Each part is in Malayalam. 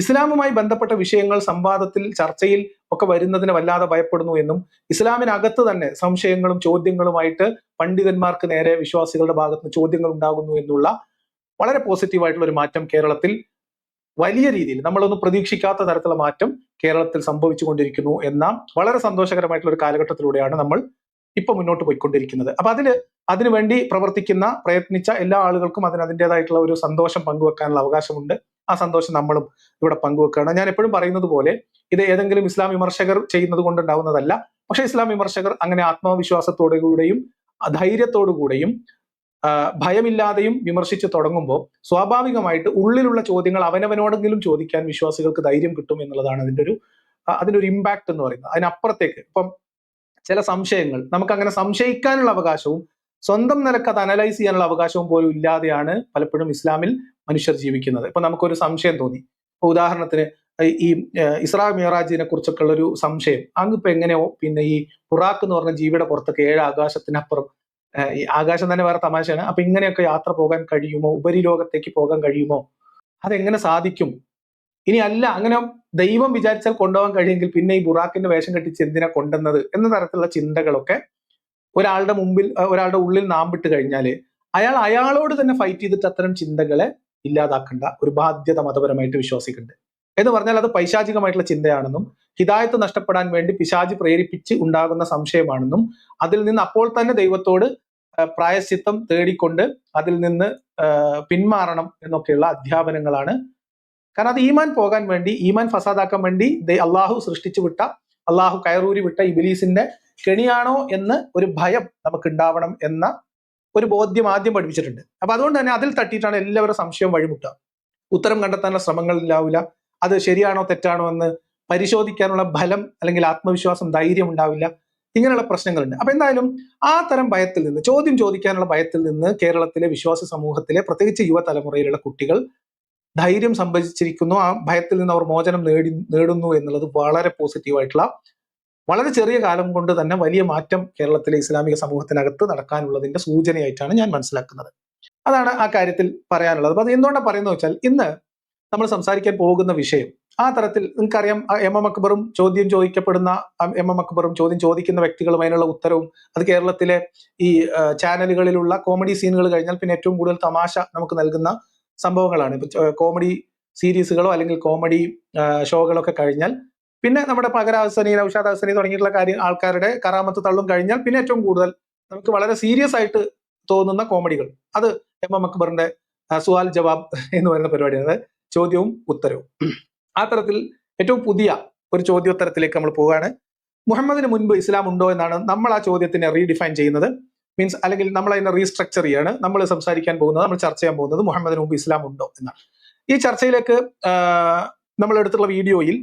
ഇസ്ലാമുമായി ബന്ധപ്പെട്ട വിഷയങ്ങൾ സംവാദത്തിൽ ചർച്ചയിൽ ഒക്കെ വരുന്നതിന് വല്ലാതെ ഭയപ്പെടുന്നു എന്നും ഇസ്ലാമിനകത്ത് തന്നെ സംശയങ്ങളും ചോദ്യങ്ങളുമായിട്ട് പണ്ഡിതന്മാർക്ക് നേരെ വിശ്വാസികളുടെ ഭാഗത്ത് ചോദ്യങ്ങൾ ഉണ്ടാകുന്നു എന്നുള്ള വളരെ പോസിറ്റീവായിട്ടുള്ള ഒരു മാറ്റം കേരളത്തിൽ വലിയ രീതിയിൽ നമ്മളൊന്നും പ്രതീക്ഷിക്കാത്ത തരത്തിലുള്ള മാറ്റം കേരളത്തിൽ സംഭവിച്ചുകൊണ്ടിരിക്കുന്നു എന്ന വളരെ സന്തോഷകരമായിട്ടുള്ള ഒരു കാലഘട്ടത്തിലൂടെയാണ് നമ്മൾ ഇപ്പൊ മുന്നോട്ട് പോയിക്കൊണ്ടിരിക്കുന്നത്. അപ്പൊ അതിൽ അതിനുവേണ്ടി പ്രവർത്തിക്കുന്ന പ്രയത്നിച്ച എല്ലാ ആളുകൾക്കും അതിന് അതിന്റെതായിട്ടുള്ള ഒരു സന്തോഷം പങ്കുവെക്കാനുള്ള അവകാശമുണ്ട്. ആ സന്തോഷം നമ്മളും ഇവിടെ പങ്കുവെക്കുകയാണ്. ഞാൻ എപ്പോഴും പറയുന്നത് പോലെ ഇത് ഏതെങ്കിലും ഇസ്ലാം വിമർശകർ ചെയ്യുന്നത് കൊണ്ടുണ്ടാവുന്നതല്ല. പക്ഷേ ഇസ്ലാം വിമർശകർ അങ്ങനെ ആത്മവിശ്വാസത്തോടു കൂടെയും ധൈര്യത്തോടു കൂടെയും ഭയമില്ലാതെയും വിമർശിച്ച് തുടങ്ങുമ്പോൾ സ്വാഭാവികമായിട്ട് ഉള്ളിലുള്ള ചോദ്യങ്ങൾ അവനവനോടെങ്കിലും ചോദിക്കാൻ വിശ്വാസികൾക്ക് ധൈര്യം കിട്ടും എന്നുള്ളതാണ് അതിന്റെ ഒരു അതിന്റെ ഒരു ഇമ്പാക്ട് എന്ന് പറയുന്നത്. അതിനപ്പുറത്തേക്ക് ഇപ്പം ചില സംശയങ്ങൾ നമുക്ക് അങ്ങനെ സംശയിക്കാനുള്ള അവകാശവും സ്വന്തം നിലയ്ക്ക് അത് അനലൈസ് ചെയ്യാനുള്ള അവകാശവും പോലും ഇല്ലാതെയാണ് പലപ്പോഴും ഇസ്ലാമിൽ മനുഷ്യർ ജീവിക്കുന്നത്. ഇപ്പൊ നമുക്കൊരു സംശയം തോന്നി. ഇപ്പൊ ഉദാഹരണത്തിന് ഈ- ഇസ്രാ മിറാജിനെ കുറിച്ചൊക്കെ ഉള്ള ഒരു സംശയം. അങ്ങ് ഇപ്പൊ എങ്ങനെയോ പിന്നെ ഈ ബുറാക്ക് എന്ന് പറഞ്ഞ ജീവിയുടെ പുറത്തൊക്കെ ഏഴ് ആകാശത്തിനപ്പുറം ഈ ആകാശം തന്നെ വേറെ തമാശയാണ്. അപ്പൊ ഇങ്ങനെയൊക്കെ യാത്ര പോകാൻ കഴിയുമോ? ഉപരിലോകത്തേക്ക് പോകാൻ കഴിയുമോ? അതെങ്ങനെ സാധിക്കും? ഇനി അല്ല അങ്ങനെ ദൈവം വിചാരിച്ചാൽ കൊണ്ടുപോകാൻ കഴിയുമെങ്കിൽ പിന്നെ ഈ ബുറാക്കിന്റെ വേഷം കെട്ടിച്ച് എന്തിനാ കൊണ്ടുവന്നത്? എന്ന തരത്തിലുള്ള ചിന്തകളൊക്കെ ഒരാളുടെ മുമ്പിൽ ഒരാളുടെ ഉള്ളിൽ നാമ്പിട്ട് കഴിഞ്ഞാൽ അയാൾ അയാളോട് തന്നെ ഫൈറ്റ് ചെയ്തിട്ട് അത്തരം ചിന്തകളെ ഇല്ലാതാക്കേണ്ട ഒരു ബാധ്യത മതപരമായിട്ട് വിശ്വാസിക്കുന്നുണ്ട് എന്ന് പറഞ്ഞാൽ അത് പൈശാചികമായിട്ടുള്ള ചിന്തയാണെന്നും ഹിതായത്ത് നഷ്ടപ്പെടാൻ വേണ്ടി പിശാജ് പ്രേരിപ്പിച്ച് ഉണ്ടാകുന്ന സംശയമാണെന്നും അതിൽ നിന്ന് അപ്പോൾ തന്നെ ദൈവത്തോട് പ്രായശ്ചിത്തം തേടിക്കൊണ്ട് അതിൽ നിന്ന് പിന്മാറണം എന്നൊക്കെയുള്ള അധ്യാപനങ്ങളാണ്. കാരണം അത് ഈമാൻ പോകാൻ വേണ്ടി ഈമാൻ ഫസാദാക്കാൻ വേണ്ടി അള്ളാഹു സൃഷ്ടിച്ചു വിട്ട അള്ളാഹു കയറൂരി വിട്ട ഇബിലീസിന്റെ കെണിയാണോ എന്ന് ഒരു ഭയം നമുക്ക് ഉണ്ടാവണം എന്ന ഒരു ബോധ്യം ആദ്യം പഠിപ്പിച്ചിട്ടുണ്ട്. അപ്പൊ അതുകൊണ്ട് തന്നെ അതിൽ തട്ടിയിട്ടാണ് എല്ലാവരും സംശയം വഴിമുട്ടുക ഉത്തരം കണ്ടെത്താനുള്ള ശ്രമങ്ങൾ ഉണ്ടാവില്ല അത് ശരിയാണോ തെറ്റാണോ എന്ന് പരിശോധിക്കാനുള്ള ഫലം അല്ലെങ്കിൽ ആത്മവിശ്വാസം ധൈര്യം ഉണ്ടാവില്ല. ഇങ്ങനെയുള്ള പ്രശ്നങ്ങളുണ്ട്. അപ്പൊ എന്തായാലും ആ തരം ഭയത്തിൽ നിന്ന് ചോദ്യം ചോദിക്കാനുള്ള ഭയത്തിൽ നിന്ന് കേരളത്തിലെ വിശ്വാസ സമൂഹത്തിലെ പ്രത്യേകിച്ച് യുവതലമുറയിലുള്ള കുട്ടികൾ ധൈര്യം സംഭരിച്ചിരിക്കുന്നു. ആ ഭയത്തിൽ നിന്ന് അവർ മോചനം നേടി നേടുന്നു എന്നുള്ളത് വളരെ പോസിറ്റീവായിട്ടുള്ള വളരെ ചെറിയ കാലം കൊണ്ട് തന്നെ വലിയ മാറ്റം കേരളത്തിലെ ഇസ്ലാമിക സമൂഹത്തിനകത്ത് നടക്കാനുള്ളതിന്റെ സൂചനയായിട്ടാണ് ഞാൻ മനസ്സിലാക്കുന്നത്. അതാണ് ആ കാര്യത്തിൽ പറയാനുള്ളത്. അപ്പൊ അത് എന്തുകൊണ്ടാണ് പറയുന്നത് വെച്ചാൽ ഇന്ന് നമ്മൾ സംസാരിക്കാൻ പോകുന്ന വിഷയം ആ തരത്തിൽ നിങ്ങൾക്കറിയാം എം എം അക്ബറും ചോദ്യം ചോദിക്കപ്പെടുന്ന എം എം അക്ബറും ചോദ്യം ചോദിക്കുന്ന വ്യക്തികളും അതിനുള്ള ഉത്തരവും അത് കേരളത്തിലെ ഈ ചാനലുകളിലുള്ള കോമഡി സീനുകൾ കഴിഞ്ഞാൽ പിന്നെ ഏറ്റവും കൂടുതൽ തമാശ നമുക്ക് നൽകുന്ന സംഭവങ്ങളാണ്. ഇപ്പൊ കോമഡി സീരീസുകളോ അല്ലെങ്കിൽ കോമഡി ഷോകളൊക്കെ കഴിഞ്ഞാൽ പിന്നെ നമ്മുടെ പകര ഔഷാദ് ഹസനി തുടങ്ങിയിട്ടുള്ള കാര്യം ആൾക്കാരുടെ കറാമത്ത് തള്ളും കഴിഞ്ഞാൽ പിന്നെ ഏറ്റവും കൂടുതൽ നമുക്ക് വളരെ സീരിയസ് ആയിട്ട് തോന്നുന്ന കോമഡികൾ. അത് എം എം അക്ബറിന്റെ സുഹാൽ ജവാബ് എന്ന് പറയുന്ന പരിപാടിയാണ്. ചോദ്യവും ഉത്തരവും. ആ തരത്തിൽ ഏറ്റവും പുതിയ ഒരു ചോദ്യോത്തരത്തിലേക്ക് നമ്മൾ പോവുകയാണ്. മുഹമ്മദിന് മുൻപ് ഇസ്ലാം ഉണ്ടോ എന്നാണ് നമ്മൾ ആ ചോദ്യത്തിനെ റീഡിഫൈൻ ചെയ്യുന്നത്. മീൻസ് അല്ലെങ്കിൽ നമ്മൾ അതിനെ റീസ്ട്രക്ചർ ചെയ്യാണ്. നമ്മൾ സംസാരിക്കാൻ പോകുന്നത് നമ്മൾ ചർച്ച ചെയ്യാൻ പോകുന്നത് മുഹമ്മദിന് മുമ്പ് ഇസ്ലാം ഉണ്ടോ എന്നാണ്. ഈ ചർച്ചയിലേക്ക് നമ്മൾ എടുത്തുള്ള വീഡിയോയിൽ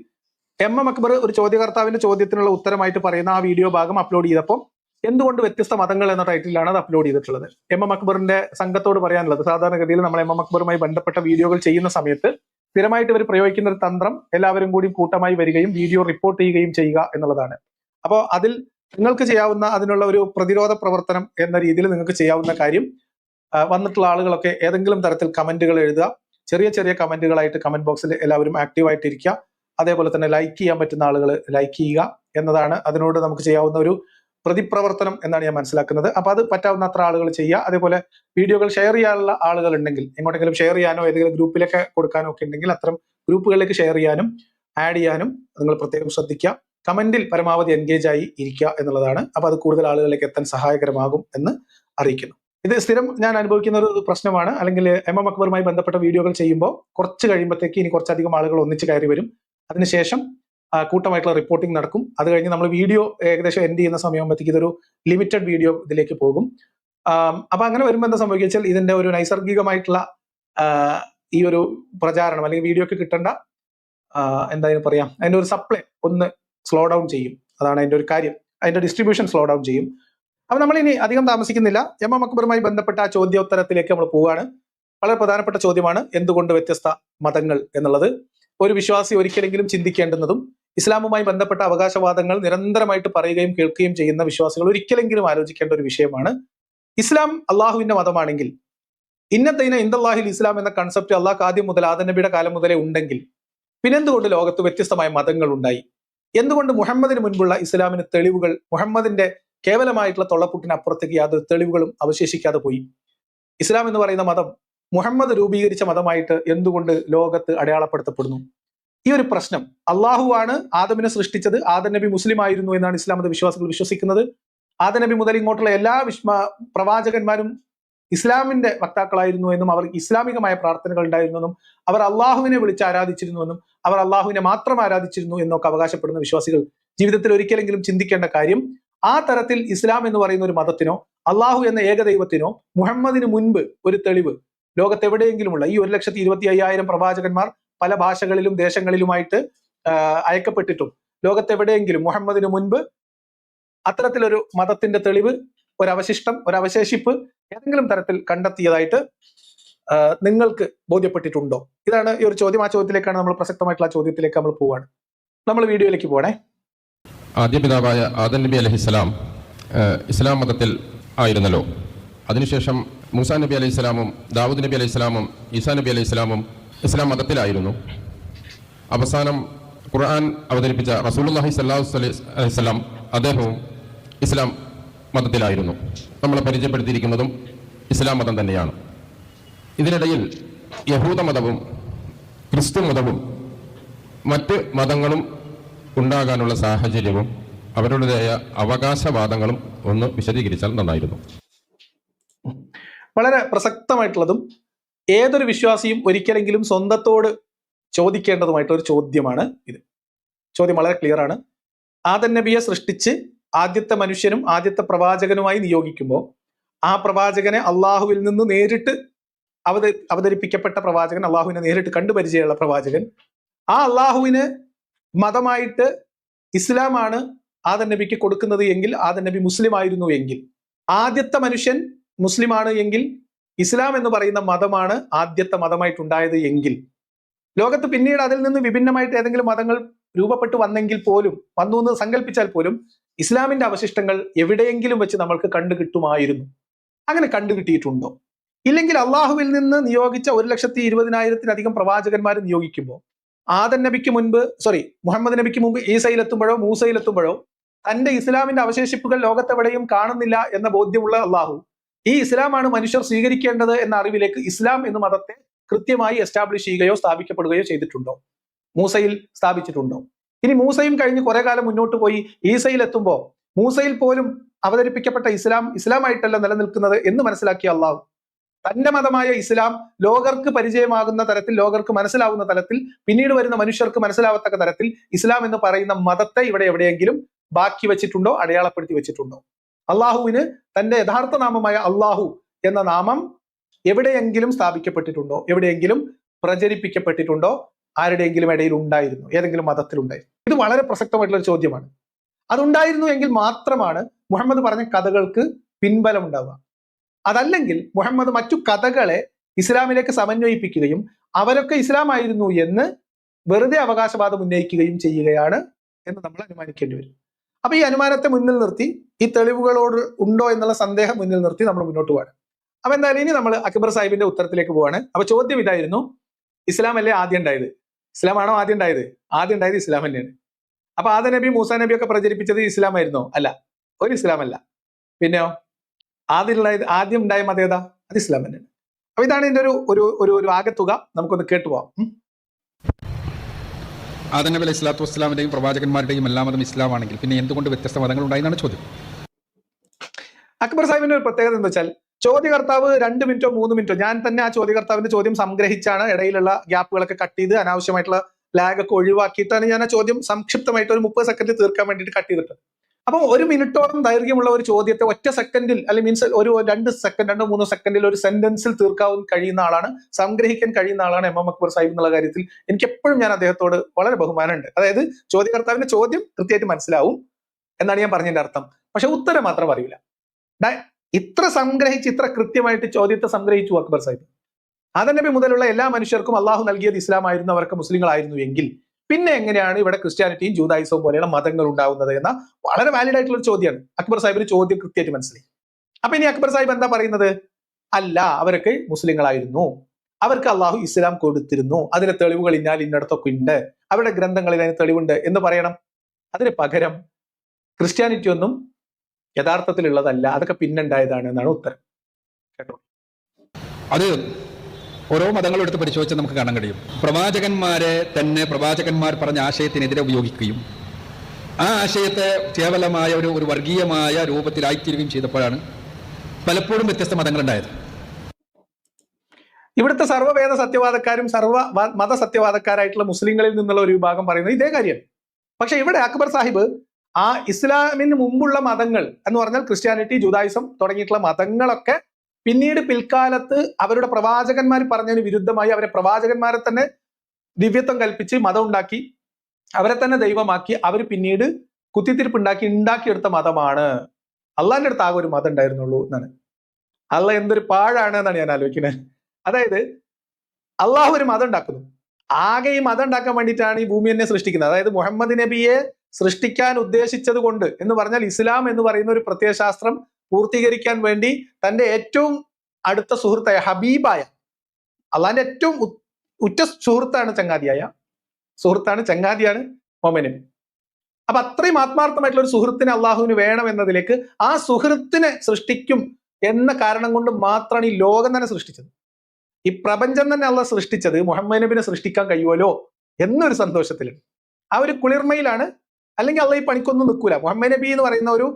എം എം അക്ബർ ഒരു ചോദ്യകർത്താവിന്റെ ചോദ്യത്തിനുള്ള ഉത്തരമായിട്ട് പറയുന്ന ആ വീഡിയോ ഭാഗം അപ്ലോഡ് ചെയ്തപ്പോൾ എന്തുകൊണ്ട് വ്യത്യസ്ത മതങ്ങൾ എന്ന ടൈറ്റിലാണ് അത് അപ്ലോഡ് ചെയ്തിട്ടുള്ളത്? എം എം അക്ബറിന്റെ സംഘത്തോട് പറയാനുള്ളത് സാധാരണഗതിയിൽ നമ്മൾ എം എം അക്ബറുമായി ബന്ധപ്പെട്ട വീഡിയോകൾ ചെയ്യുന്ന സമയത്ത് സ്ഥിരമായിട്ട് ഇവർ പ്രയോഗിക്കുന്ന ഒരു തന്ത്രം എല്ലാവരും കൂടി കൂട്ടമായി വരികയും വീഡിയോ റിപ്പോർട്ട് ചെയ്യുകയും ചെയ്യുക എന്നുള്ളതാണ്. അപ്പോൾ അതിൽ നിങ്ങൾക്ക് ചെയ്യാവുന്ന അതിനുള്ള ഒരു പ്രതിരോധ പ്രവർത്തനം എന്ന രീതിയിൽ നിങ്ങൾക്ക് ചെയ്യാവുന്ന കാര്യം വന്നിട്ടുള്ള ആളുകളൊക്കെ ഏതെങ്കിലും തരത്തിൽ കമന്റുകൾ എഴുതുക. ചെറിയ ചെറിയ കമന്റുകളായിട്ട് കമന്റ് ബോക്സിൽ എല്ലാവരും ആക്റ്റീവായിട്ട് ഇരിക്കുക അതേപോലെ തന്നെ ലൈക്ക് ചെയ്യാൻ പറ്റുന്ന ആളുകൾ ലൈക്ക് ചെയ്യുക എന്നതാണ് അതിനോട് നമുക്ക് ചെയ്യാവുന്ന ഒരു പ്രതിപ്രവർത്തനം എന്നാണ് ഞാൻ മനസ്സിലാക്കുന്നത്. അപ്പൊ അത് പറ്റാവുന്ന അത്ര ആളുകൾ ചെയ്യുക. അതേപോലെ വീഡിയോകൾ ഷെയർ ചെയ്യാനുള്ള ആളുകൾ ഉണ്ടെങ്കിൽ എങ്ങോട്ടെങ്കിലും ഷെയർ ചെയ്യാനോ ഏതെങ്കിലും ഗ്രൂപ്പിലൊക്കെ കൊടുക്കാനോ ഒക്കെ ഉണ്ടെങ്കിൽ അത്തരം ഗ്രൂപ്പുകളിലേക്ക് ഷെയർ ചെയ്യാനും ആഡ് ചെയ്യാനും നിങ്ങൾ പ്രത്യേകം ശ്രദ്ധിക്കുക. കമന്റിൽ പരമാവധി എൻഗേജ് ആയി ഇരിക്കുക എന്നുള്ളതാണ്. അപ്പൊ അത് കൂടുതൽ ആളുകളിലേക്ക് എത്താൻ സഹായകരമാകും എന്ന് അറിയിക്കുന്നു. ഇത് സ്ഥിരം ഞാൻ അനുഭവിക്കുന്ന ഒരു പ്രശ്നമാണ്. അല്ലെങ്കിൽ എം എം അക്ബറുമായി ബന്ധപ്പെട്ട വീഡിയോകൾ ചെയ്യുമ്പോൾ കുറച്ച് കഴിയുമ്പോഴത്തേക്ക് ഇനി കുറച്ചധികം ആളുകൾ ഒന്നിച്ച് കയറി വരും. അതിനുശേഷം കൂട്ടമായിട്ടുള്ള റിപ്പോർട്ടിംഗ് നടക്കും. അത് കഴിഞ്ഞ് നമ്മൾ വീഡിയോ ഏകദേശം എൻഡ് ചെയ്യുന്ന സമയമാകുമ്പോഴത്തേക്ക് ഇതൊരു ലിമിറ്റഡ് വീഡിയോ ഇതിലേക്ക് പോകും. അപ്പൊ അങ്ങനെ വരുമ്പോൾ എന്താ സംഭവിക്കുക ഇതിന്റെ ഒരു നൈസർഗികമായിട്ടുള്ള ഈ ഒരു പ്രചാരണം അല്ലെങ്കിൽ വീഡിയോക്ക് കിട്ടേണ്ട എന്താ പറയാം അതിന്റെ ഒരു സപ്ലൈ ഒന്ന് സ്ലോ ഡൗൺ ചെയ്യും. അതാണ് അതിന്റെ ഒരു കാര്യം. അതിന്റെ ഡിസ്ട്രിബ്യൂഷൻ സ്ലോ ഡൗൺ ചെയ്യും. അപ്പൊ നമ്മൾ ഇനി അധികം താമസിക്കുന്നില്ല. എം എം അക്ബറുമായി ബന്ധപ്പെട്ട ആ ചോദ്യോത്തരത്തിലേക്ക് നമ്മൾ പോവുകയാണ് വളരെ പ്രധാനപ്പെട്ട ചോദ്യമാണ് എന്തുകൊണ്ട് വ്യത്യസ്ത മതങ്ങൾ എന്നുള്ളത്. ഒരു വിശ്വാസി ഒരിക്കലെങ്കിലും ചിന്തിക്കേണ്ടുന്നതും ഇസ്ലാമുമായി ബന്ധപ്പെട്ട അവകാശവാദങ്ങൾ നിരന്തരമായിട്ട് പറയുകയും കേൾക്കുകയും ചെയ്യുന്ന വിശ്വാസികൾ ഒരിക്കലെങ്കിലും ആലോചിക്കേണ്ട ഒരു വിഷയമാണ്. ഇസ്ലാം അള്ളാഹുവിന്റെ മതമാണെങ്കിൽ ഇന്നത്തൈന ഇന്ദല്ലാഹിൽ ഇസ്ലാം എന്ന കൺസെപ്റ്റ് അള്ളാഹ് ആദ്യം മുതൽ ആദനബിയുടെ കാലം മുതലേ ഉണ്ടെങ്കിൽ പിന്നെന്തുകൊണ്ട് ലോകത്ത് വ്യത്യസ്തമായ മതങ്ങൾ ഉണ്ടായി എന്തുകൊണ്ട് മുഹമ്മദിന് മുൻപുള്ള ഇസ്ലാമിന് തെളിവുകൾ മുഹമ്മദിന്റെ കേവലമായിട്ടുള്ള തൊള്ളപ്പുട്ടിന് അപ്പുറത്തേക്ക് യാതൊരു തെളിവുകളും അവശേഷിക്കാതെ പോയി? ഇസ്ലാം എന്ന് പറയുന്ന മതം മുഹമ്മദ് രൂപീകരിച്ച മതമായിട്ട് എന്തുകൊണ്ട് ലോകത്ത് അടയാളപ്പെടുത്തപ്പെടുന്നു? ഈ ഒരു പ്രശ്നം. അള്ളാഹുവാണ് ആദമിനെ സൃഷ്ടിച്ചത് ആദം നബി മുസ്ലിം ആയിരുന്നു എന്നാണ് ഇസ്ലാം മത വിശ്വാസികൾ വിശ്വസിക്കുന്നത്. ആദം നബി മുതൽ ഇങ്ങോട്ടുള്ള എല്ലാ വിശ്വ പ്രവാചകന്മാരും ഇസ്ലാമിന്റെ വക്താക്കളായിരുന്നു എന്നും അവർ ഇസ്ലാമികമായ പ്രാർത്ഥനകൾ ഉണ്ടായിരുന്നെന്നും അവർ അള്ളാഹുവിനെ വിളിച്ച് ആരാധിച്ചിരുന്നുവെന്നും അവർ അള്ളാഹുവിനെ മാത്രം ആരാധിച്ചിരുന്നു എന്നൊക്കെ അവകാശപ്പെടുന്ന വിശ്വാസികൾ ജീവിതത്തിൽ ഒരിക്കലെങ്കിലും ചിന്തിക്കേണ്ട കാര്യം ആ തരത്തിൽ ഇസ്ലാം എന്ന് പറയുന്ന ഒരു മതത്തിനോ അള്ളാഹു എന്ന ഏകദൈവത്തിനോ മുഹമ്മദിന് മുൻപ് ഒരു തെളിവ് ലോകത്ത് എവിടെയെങ്കിലുമുള്ള ഈ ഒരു ലക്ഷത്തി ഇരുപത്തി അയ്യായിരം പ്രവാചകന്മാർ പല ഭാഷകളിലും ദേശങ്ങളിലുമായിട്ട് അയക്കപ്പെട്ടിട്ടും ലോകത്തെവിടെയെങ്കിലും മുഹമ്മദിന് മുൻപ് അത്തരത്തിലൊരു മതത്തിന്റെ തെളിവ് ഒരവശിഷ്ടം ഒരവശേഷിപ്പ് ഏതെങ്കിലും തരത്തിൽ കണ്ടെത്തിയതായിട്ട് നിങ്ങൾക്ക് ബോധ്യപ്പെട്ടിട്ടുണ്ടോ? ഇതാണ് ഈ ഒരു ചോദ്യം. ആ ചോദ്യത്തിലേക്കാണ് നമ്മൾ പ്രസക്തമായിട്ടുള്ള ചോദ്യത്തിലേക്ക് നമ്മൾ പോവാണ്. നമ്മൾ വീഡിയോയിലേക്ക് പോകണേ ആദ്യ പിതാവായ ആദൻ നബി അലഹിസ്സലാം ഇസ്ലാം മതത്തിൽ ആയിരുന്നല്ലോ. അതിനുശേഷം മൂസാ നബി അലൈഹി സ്വലാമും ദാവൂദ് നബി അലൈഹി സ്വലാമും ഈസാ നബി അലൈഹി സ്വലാമും ഇസ്ലാം മതത്തിലായിരുന്നു. അവസാനം ഖുർആൻ അവതരിപ്പിച്ച സ്വല്ലല്ലാഹു അലൈഹി വസല്ലം അദ്ദേഹവും ഇസ്ലാം മതത്തിലായിരുന്നു. നമ്മളെ പരിചയപ്പെടുത്തിയിരിക്കുന്നതും ഇസ്ലാം മതം തന്നെയാണ്. ഇതിനിടയിൽ യഹൂദ മതവും ക്രിസ്തു മതവും മറ്റ് മതങ്ങളും ഉണ്ടാകാനുള്ള സാഹചര്യവും അവരുടേതായ അവകാശവാദങ്ങളും ഒന്ന് വിശദീകരിച്ചാൽ നന്നായിരുന്നു. വളരെ പ്രസക്തമായിട്ടുള്ളതും ഏതൊരു വിശ്വാസിയും ഒരിക്കലെങ്കിലും സ്വന്തത്തോട് ചോദിക്കേണ്ടതുമായിട്ടുള്ള ഒരു ചോദ്യമാണ് ഇത്. ചോദ്യം വളരെ ക്ലിയർ ആണ്. ആദൻ നബിയെ സൃഷ്ടിച്ച് ആദ്യത്തെ മനുഷ്യനും ആദ്യത്തെ പ്രവാചകനുമായി നിയോഗിക്കുമ്പോൾ ആ പ്രവാചകനെ അള്ളാഹുവിൽ നിന്ന് നേരിട്ട് അവത അവതരിപ്പിക്കപ്പെട്ട പ്രവാചകൻ അള്ളാഹുവിനെ നേരിട്ട് കണ്ടു പരിചയമുള്ള പ്രവാചകൻ ആ അള്ളാഹുവിന് മതമായിട്ട് ഇസ്ലാമാണ് ആദൻ നബിക്ക് കൊടുക്കുന്നത് എങ്കിൽ ആദൻ നബി മുസ്ലിം ആയിരുന്നു എങ്കിൽ ആദ്യത്തെ മനുഷ്യൻ മുസ്ലിമാണ് എങ്കിൽ ഇസ്ലാം എന്ന് പറയുന്ന മതമാണ് ആദ്യത്തെ മതമായിട്ടുണ്ടായത് എങ്കിൽ. ലോകത്ത് പിന്നീട് അതിൽ നിന്ന് വിഭിന്നമായിട്ട് ഏതെങ്കിലും മതങ്ങൾ രൂപപ്പെട്ടു വന്നെങ്കിൽ പോലും വന്നു എന്ന് സങ്കല്പിച്ചാൽ പോലും ഇസ്ലാമിന്റെ അവശിഷ്ടങ്ങൾ എവിടെയെങ്കിലും വെച്ച് നമ്മൾക്ക് കണ്ടു കിട്ടുമായിരുന്നു. അങ്ങനെ കണ്ടു കിട്ടിയിട്ടുണ്ടോ? ഇല്ലെങ്കിൽ അള്ളാഹുവിൽ നിന്ന് നിയോഗിച്ച ഒരു ലക്ഷത്തി ഇരുപതിനായിരത്തിലധികം പ്രവാചകന്മാർ നിയോഗിക്കുമ്പോൾ ആദൻ നബിക്ക് മുൻപ് സോറി മുഹമ്മദ് നബിക്ക് മുമ്പ് ഈസയിലെത്തുമ്പോഴോ മൂസയിലെത്തുമ്പോഴോ തന്റെ ഇസ്ലാമിന്റെ അവശേഷിപ്പുകൾ ലോകത്തെവിടെയും കാണുന്നില്ല എന്ന ബോധ്യമുള്ള അള്ളാഹു ഈ ഇസ്ലാമാണ് മനുഷ്യർ സ്വീകരിക്കേണ്ടത് എന്ന അറിവിലേക്ക് ഇസ്ലാം എന്ന മതത്തെ കൃത്യമായി എസ്റ്റാബ്ലിഷ് ചെയ്യുകയോ സ്ഥാപിക്കപ്പെടുകയോ ചെയ്തിട്ടുണ്ടോ? മൂസയിൽ സ്ഥാപിച്ചിട്ടുണ്ടോ? ഇനി മൂസയും കഴിഞ്ഞ് കുറെ കാലം മുന്നോട്ട് പോയി ഈസയിൽ എത്തുമ്പോൾ മൂസയിൽ പോലും അവതരിപ്പിക്കപ്പെട്ട ഇസ്ലാം ഇസ്ലാമായിട്ടല്ല നിലനിൽക്കുന്നത് എന്ന് മനസ്സിലാക്കിയ അള്ളാഹു. തന്റെ മതമായ ഇസ്ലാം ലോകർക്ക് പരിചയമാകുന്ന തരത്തിൽ ലോകർക്ക് മനസ്സിലാവുന്ന തരത്തിൽ പിന്നീട് വരുന്ന മനുഷ്യർക്ക് മനസ്സിലാവത്തക്ക തരത്തിൽ ഇസ്ലാം എന്ന് പറയുന്ന മതത്തെ ഇവിടെ എവിടെയെങ്കിലും ബാക്കി വെച്ചിട്ടുണ്ടോ അടയാളപ്പെടുത്തി വെച്ചിട്ടുണ്ടോ? അള്ളാഹുവിന് തന്റെ യഥാർത്ഥ നാമമായ അള്ളാഹു എന്ന നാമം എവിടെയെങ്കിലും സ്ഥാപിക്കപ്പെട്ടിട്ടുണ്ടോ? എവിടെയെങ്കിലും പ്രചരിപ്പിക്കപ്പെട്ടിട്ടുണ്ടോ? ആരുടെയെങ്കിലും ഇടയിൽ ഉണ്ടായിരുന്നു? ഏതെങ്കിലും മതത്തിലുണ്ടായിരുന്നു ഇത് വളരെ പ്രസക്തമായിട്ടുള്ള ഒരു ചോദ്യമാണ്. അതുണ്ടായിരുന്നു എങ്കിൽ മാത്രമാണ് മുഹമ്മദ് പറഞ്ഞ കഥകൾക്ക് പിൻബലം ഉണ്ടാവുക. അതല്ലെങ്കിൽ മുഹമ്മദ് മറ്റു കഥകളെ ഇസ്ലാമിലേക്ക് സമന്വയിപ്പിക്കുകയും അവരൊക്കെ ഇസ്ലാം ആയിരുന്നു എന്ന് വെറുതെ അവകാശവാദം ഉന്നയിക്കുകയും ചെയ്യുകയാണ് എന്ന് നമ്മൾ അനുമാനിക്കേണ്ടി വരും. അപ്പൊ ഈ അനുമാനത്തെ മുന്നിൽ നിർത്തി ഈ തെളിവുകളോട് ഉണ്ടോ എന്നുള്ള സന്ദേഹം മുന്നിൽ നിർത്തി നമ്മൾ മുന്നോട്ട് പോവാണ്. അപ്പൊ എന്തായാലും ഇനി നമ്മൾ അക്ബർ സാഹിബിന്റെ ഉത്തരത്തിലേക്ക് പോവാണ്. അപ്പൊ ചോദ്യം ഇതായിരുന്നു ഇസ്ലാം അല്ലേ ആദ്യം ഉണ്ടായത്? ഇസ്ലാം ആണോ ആദ്യം ഉണ്ടായത്? ആദ്യം ഉണ്ടായത് ഇസ്ലാം തന്നെയാണ്. അപ്പൊ ആദ്യ നബി മൂസാ നബി ഒക്കെ പ്രചരിപ്പിച്ചത് ഇസ്ലാം ആയിരുന്നോ? അല്ല ഒരു ഇസ്ലാം അല്ല. പിന്നെയോ? ആദ്യം ഉണ്ടായത് ആദ്യം ഉണ്ടായ മതേതാ അത് ഇസ്ലാം തന്നെയാണ്. അപ്പൊ ഇതാണ് ഇതിന്റെ ഒരു ഒരു ഒരു ആകെ തുക നമുക്കൊന്ന് കേട്ടു പോവാം ഉം. ആദം നബി അലൈഹി സ്വലാത്തു വസ്സലാമിന്റെയും പ്രവാചകന്മാരുടെയും എല്ലാ മതം ഇസ്ലാം ആണെങ്കിൽ പിന്നെ എന്തുകൊണ്ട് വ്യത്യസ്ത മതങ്ങൾ ഉണ്ടായെന്നാണ് ചോദ്യം അക്ബർ സാഹിബിന്റെ ഒരു പ്രത്യേകത എന്താ വെച്ചാൽ ചോദ്യകർത്താവ് രണ്ട് മിനിറ്റോ മൂന്ന് മിനിറ്റോ ഞാൻ തന്നെ ആ ചോദ്യകർത്താവിന്റെ ചോദ്യം സംഗ്രഹിച്ചാണ് ഇടയിലുള്ള ഗ്യാപ്പുകളൊക്കെ കട്ട് ചെയ്ത് അനാവശ്യമായിട്ടുള്ള ലാഗ് ഒക്കെ ഒഴിവാക്കിയിട്ടാണ് ഞാൻ ആ ചോദ്യം സംക്ഷിപ്തമായിട്ട് ഒരു മുപ്പത് സെക്കൻഡ് തീർക്കാൻ വേണ്ടിയിട്ട് കട്ട് ചെയ്തിട്ട് അപ്പം ഒരു മിനിറ്റോളം ദൈർഘ്യമുള്ള ഒരു ചോദ്യത്തെ ഒറ്റ സെക്കൻഡിൽ അല്ലെങ്കിൽ മീൻസ് ഒരു രണ്ട് സെക്കൻഡ് രണ്ടോ മൂന്നോ സെക്കൻഡിൽ ഒരു സെന്റൻസിൽ തീർക്കാൻ കഴിയുന്ന ആളാണ് സംഗ്രഹിക്കാൻ കഴിയുന്ന ആളാണ് എം. എം. അക്ബർ സാഹിബ് എന്നുള്ള കാര്യത്തിൽ എനിക്ക് എപ്പോഴും ഞാൻ അദ്ദേഹത്തോട് വളരെ ബഹുമാനമുണ്ട്. അതായത് ചോദ്യകർത്താവിന്റെ ചോദ്യം കൃത്യമായിട്ട് മനസ്സിലാവും എന്നാണ് ഞാൻ പറഞ്ഞതിന്റെ അർത്ഥം. പക്ഷെ ഉത്തരം മാത്രം അറിയില്ല. ഇത്ര സംഗ്രഹിച്ച് ഇത്ര കൃത്യമായിട്ട് ചോദ്യത്തെ സംഗ്രഹിച്ചു അക്ബർ സാഹിബ്. ആദനബി മുതലുള്ള എല്ലാ മനുഷ്യർക്കും അള്ളാഹു നൽകിയത് ഇസ്ലാമായിരുന്നു അവർക്ക് മുസ്ലിങ്ങളായിരുന്നു എങ്കിൽ പിന്നെ എങ്ങനെയാണ് ഇവിടെ ക്രിസ്ത്യാനിറ്റിയും ജൂതായുസവും പോലെയുള്ള മതങ്ങൾ ഉണ്ടാവുന്നത് എന്ന വളരെ വാലിഡ് ആയിട്ടുള്ള ഒരു ചോദ്യമാണ്. അക്ബർ സാഹിബിന് ചോദ്യം കൃത്യമായിട്ട് മനസ്സിലായി. അപ്പൊ ഇനി അക്ബർ സാഹിബ് എന്താ പറയുന്നത്? അല്ല അവരൊക്കെ മുസ്ലിങ്ങളായിരുന്നു. അവർക്ക് അള്ളാഹു ഇസ്ലാം കൊടുത്തിരുന്നു. അതിന് തെളിവുകൾ ഇന്നാൽ ഇന്നടത്തൊക്കെ ഉണ്ട്. അവരുടെ ഗ്രന്ഥങ്ങളിൽ അതിന് തെളിവുണ്ട്. എന്ന് പറയണം. അതിന് പകരം ക്രിസ്ത്യാനിറ്റി ഒന്നും യഥാർത്ഥത്തിലുള്ളതല്ല. അതൊക്കെ പിന്നുണ്ടായതാണ് എന്നാണ് ഉത്തരം. കേട്ടോ? അത് ഓരോ മതങ്ങളും എടുത്ത് പരിശോധിച്ചാൽ നമുക്ക് കാണാൻ കഴിയും. പ്രവാചകന്മാരെ തന്നെ പ്രവാചകന്മാർ പറഞ്ഞ ആശയത്തിനെതിരെ ഉപയോഗിക്കുകയും ആ ആശയത്തെ കേവലമായ ഒരു ഒരു വർഗീയമായ രൂപത്തിലായിത്തീരുകയും ചെയ്തപ്പോഴാണ് പലപ്പോഴും വ്യത്യസ്ത മതങ്ങളുണ്ടായത്. ഇവിടുത്തെ സർവവേദ സത്യവാദക്കാരും സർവ മത സത്യവാദക്കാരായിട്ടുള്ള മുസ്ലിങ്ങളിൽ നിന്നുള്ള ഒരു വിഭാഗം പറയുന്നത് ഇതേ കാര്യം. പക്ഷെ ഇവിടെ അക്ബർ സാഹിബ് ആ ഇസ്ലാമിന് മുമ്പുള്ള മതങ്ങൾ എന്ന് പറഞ്ഞാൽ ക്രിസ്ത്യാനിറ്റി ജുദായിസം തുടങ്ങിയിട്ടുള്ള മതങ്ങളൊക്കെ പിന്നീട് പിൽക്കാലത്ത് അവരുടെ പ്രവാചകന്മാർ പറഞ്ഞതിന് വിരുദ്ധമായി അവരെ പ്രവാചകന്മാരെ തന്നെ ദിവ്യത്വം കൽപ്പിച്ച് മതം ഉണ്ടാക്കി അവരെ തന്നെ ദൈവമാക്കി അവർ പിന്നീട് കുത്തിത്തിരിപ്പുണ്ടാക്കി ഉണ്ടാക്കിയെടുത്ത മതമാണ്. അള്ളാന്റെ അടുത്ത് ആകെ ഒരു മതം ഉണ്ടായിരുന്നുള്ളൂ എന്നാണ്. അള്ള എന്തൊരു പാഴാണ് എന്നാണ് ഞാൻ ആലോചിക്കുന്നത്. അതായത് അള്ളാഹു ഒരു മതം ഉണ്ടാക്കുന്നു. ആകെ ഈ മതം ഉണ്ടാക്കാൻ വേണ്ടിയിട്ടാണ് ഈ ഭൂമി എന്നെ സൃഷ്ടിക്കുന്നത്. അതായത് മുഹമ്മദ് നബിയെ സൃഷ്ടിക്കാൻ ഉദ്ദേശിച്ചത് കൊണ്ട് എന്ന് പറഞ്ഞാൽ ഇസ്ലാം എന്ന് പറയുന്ന ഒരു പ്രത്യയശാസ്ത്രം പൂർത്തീകരിക്കാൻ വേണ്ടി തന്റെ ഏറ്റവും അടുത്ത സുഹൃത്തായ ഹബീബായ അള്ളാന്റെ ഏറ്റവും ഉറ്റ സുഹൃത്താണ് ചങ്ങാതിയായ. സുഹൃത്താണ് ചങ്ങാതിയാണ് മൊമനും അപ്പൊ അത്രയും ആത്മാർത്ഥമായിട്ടുള്ള ഒരു സുഹൃത്തിനെ അള്ളാഹുവിന് വേണം എന്നതിലേക്ക് ആ സുഹൃത്തിനെ സൃഷ്ടിക്കും എന്ന കാരണം കൊണ്ട് മാത്രമാണ് ഈ ലോകം തന്നെ സൃഷ്ടിച്ചത്. ഈ പ്രപഞ്ചം തന്നെ അള്ള സൃഷ്ടിച്ചത് മുഹമ്മദ് നബിനെ സൃഷ്ടിക്കാൻ കഴിയുമല്ലോ എന്നൊരു സന്തോഷത്തിലാണ് ആ ഒരു കുളിർമയിലാണ് അല്ലെങ്കിൽ അള്ള ഈ പണിക്കൊന്നും നിൽക്കൂല. മുഹമ്മദ് നബി എന്ന് പറയുന്ന ഒരു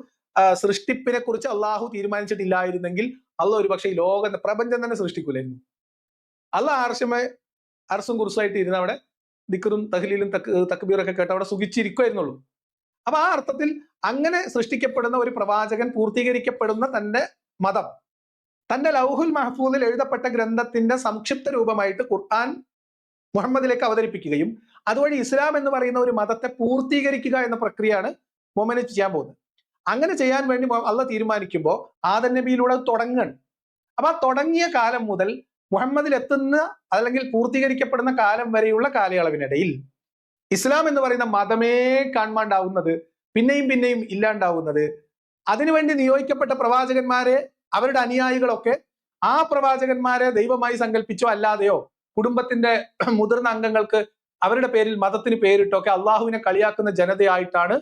സൃഷ്ടിപ്പിനെ കുറിച്ച് അള്ളാഹു തീരുമാനിച്ചിട്ടില്ലായിരുന്നെങ്കിൽ അള്ള ഒരു പക്ഷേ ഈ ലോകം പ്രപഞ്ചം തന്നെ സൃഷ്ടിക്കൂലായിരുന്നു. അല്ല ആർഷമ അർസും കുറിച്ചായിട്ട് ഇരുന്ന് അവിടെ ദിക്കറും തഹ്ലീലും തക്ക് തക്ബീറൊക്കെ കേട്ട് അവിടെ സുഖിച്ചിരിക്കുമായിരുന്നുള്ളൂ അപ്പൊ ആ അർത്ഥത്തിൽ അങ്ങനെ സൃഷ്ടിക്കപ്പെടുന്ന ഒരു പ്രവാചകൻ പൂർത്തീകരിക്കപ്പെടുന്ന തന്റെ മതം തന്റെ ലൗഹുൽ മഹഫൂദിൽ എഴുതപ്പെട്ട ഗ്രന്ഥത്തിന്റെ സംക്ഷിപ്ത രൂപമായിട്ട് ഖുർആൻ മുഹമ്മദിലേക്ക് അവതരിപ്പിക്കുകയും അതുവഴി ഇസ്ലാം എന്ന് പറയുന്ന ഒരു മതത്തെ പൂർത്തീകരിക്കുക എന്ന പ്രക്രിയയാണ് മൊമനിച്ച് ചെയ്യാൻ പോകുന്നത്. അങ്ങനെ ചെയ്യാൻ വേണ്ടി അള്ള തീരുമാനിക്കുമ്പോൾ ആദൻ നബിയിലൂടെ തുടങ്ങണം അപ്പൊ ആ തുടങ്ങിയ കാലം മുതൽ മുഹമ്മദിൽ എത്തുന്ന അല്ലെങ്കിൽ പൂർത്തീകരിക്കപ്പെടുന്ന കാലം വരെയുള്ള കാലയളവിനിടയിൽ ഇസ്ലാം എന്ന് പറയുന്ന മതമേ കാണാണ്ടാവുന്നത് പിന്നെയും പിന്നെയും ഇല്ലാണ്ടാവുന്നത്. അതിനുവേണ്ടി നിയോഗിക്കപ്പെട്ട പ്രവാചകന്മാരെ അവരുടെ അനുയായികളൊക്കെ ആ പ്രവാചകന്മാരെ ദൈവമായി സങ്കല്പിച്ചോ അല്ലാതെയോ കുടുംബത്തിന്റെ മുതിർന്ന അംഗങ്ങൾക്ക് അവരുടെ പേരിൽ മതത്തിന് പേരിട്ടോ ഒക്കെ അള്ളാഹുവിനെ കളിയാക്കുന്ന ജനതയായിട്ടാണ്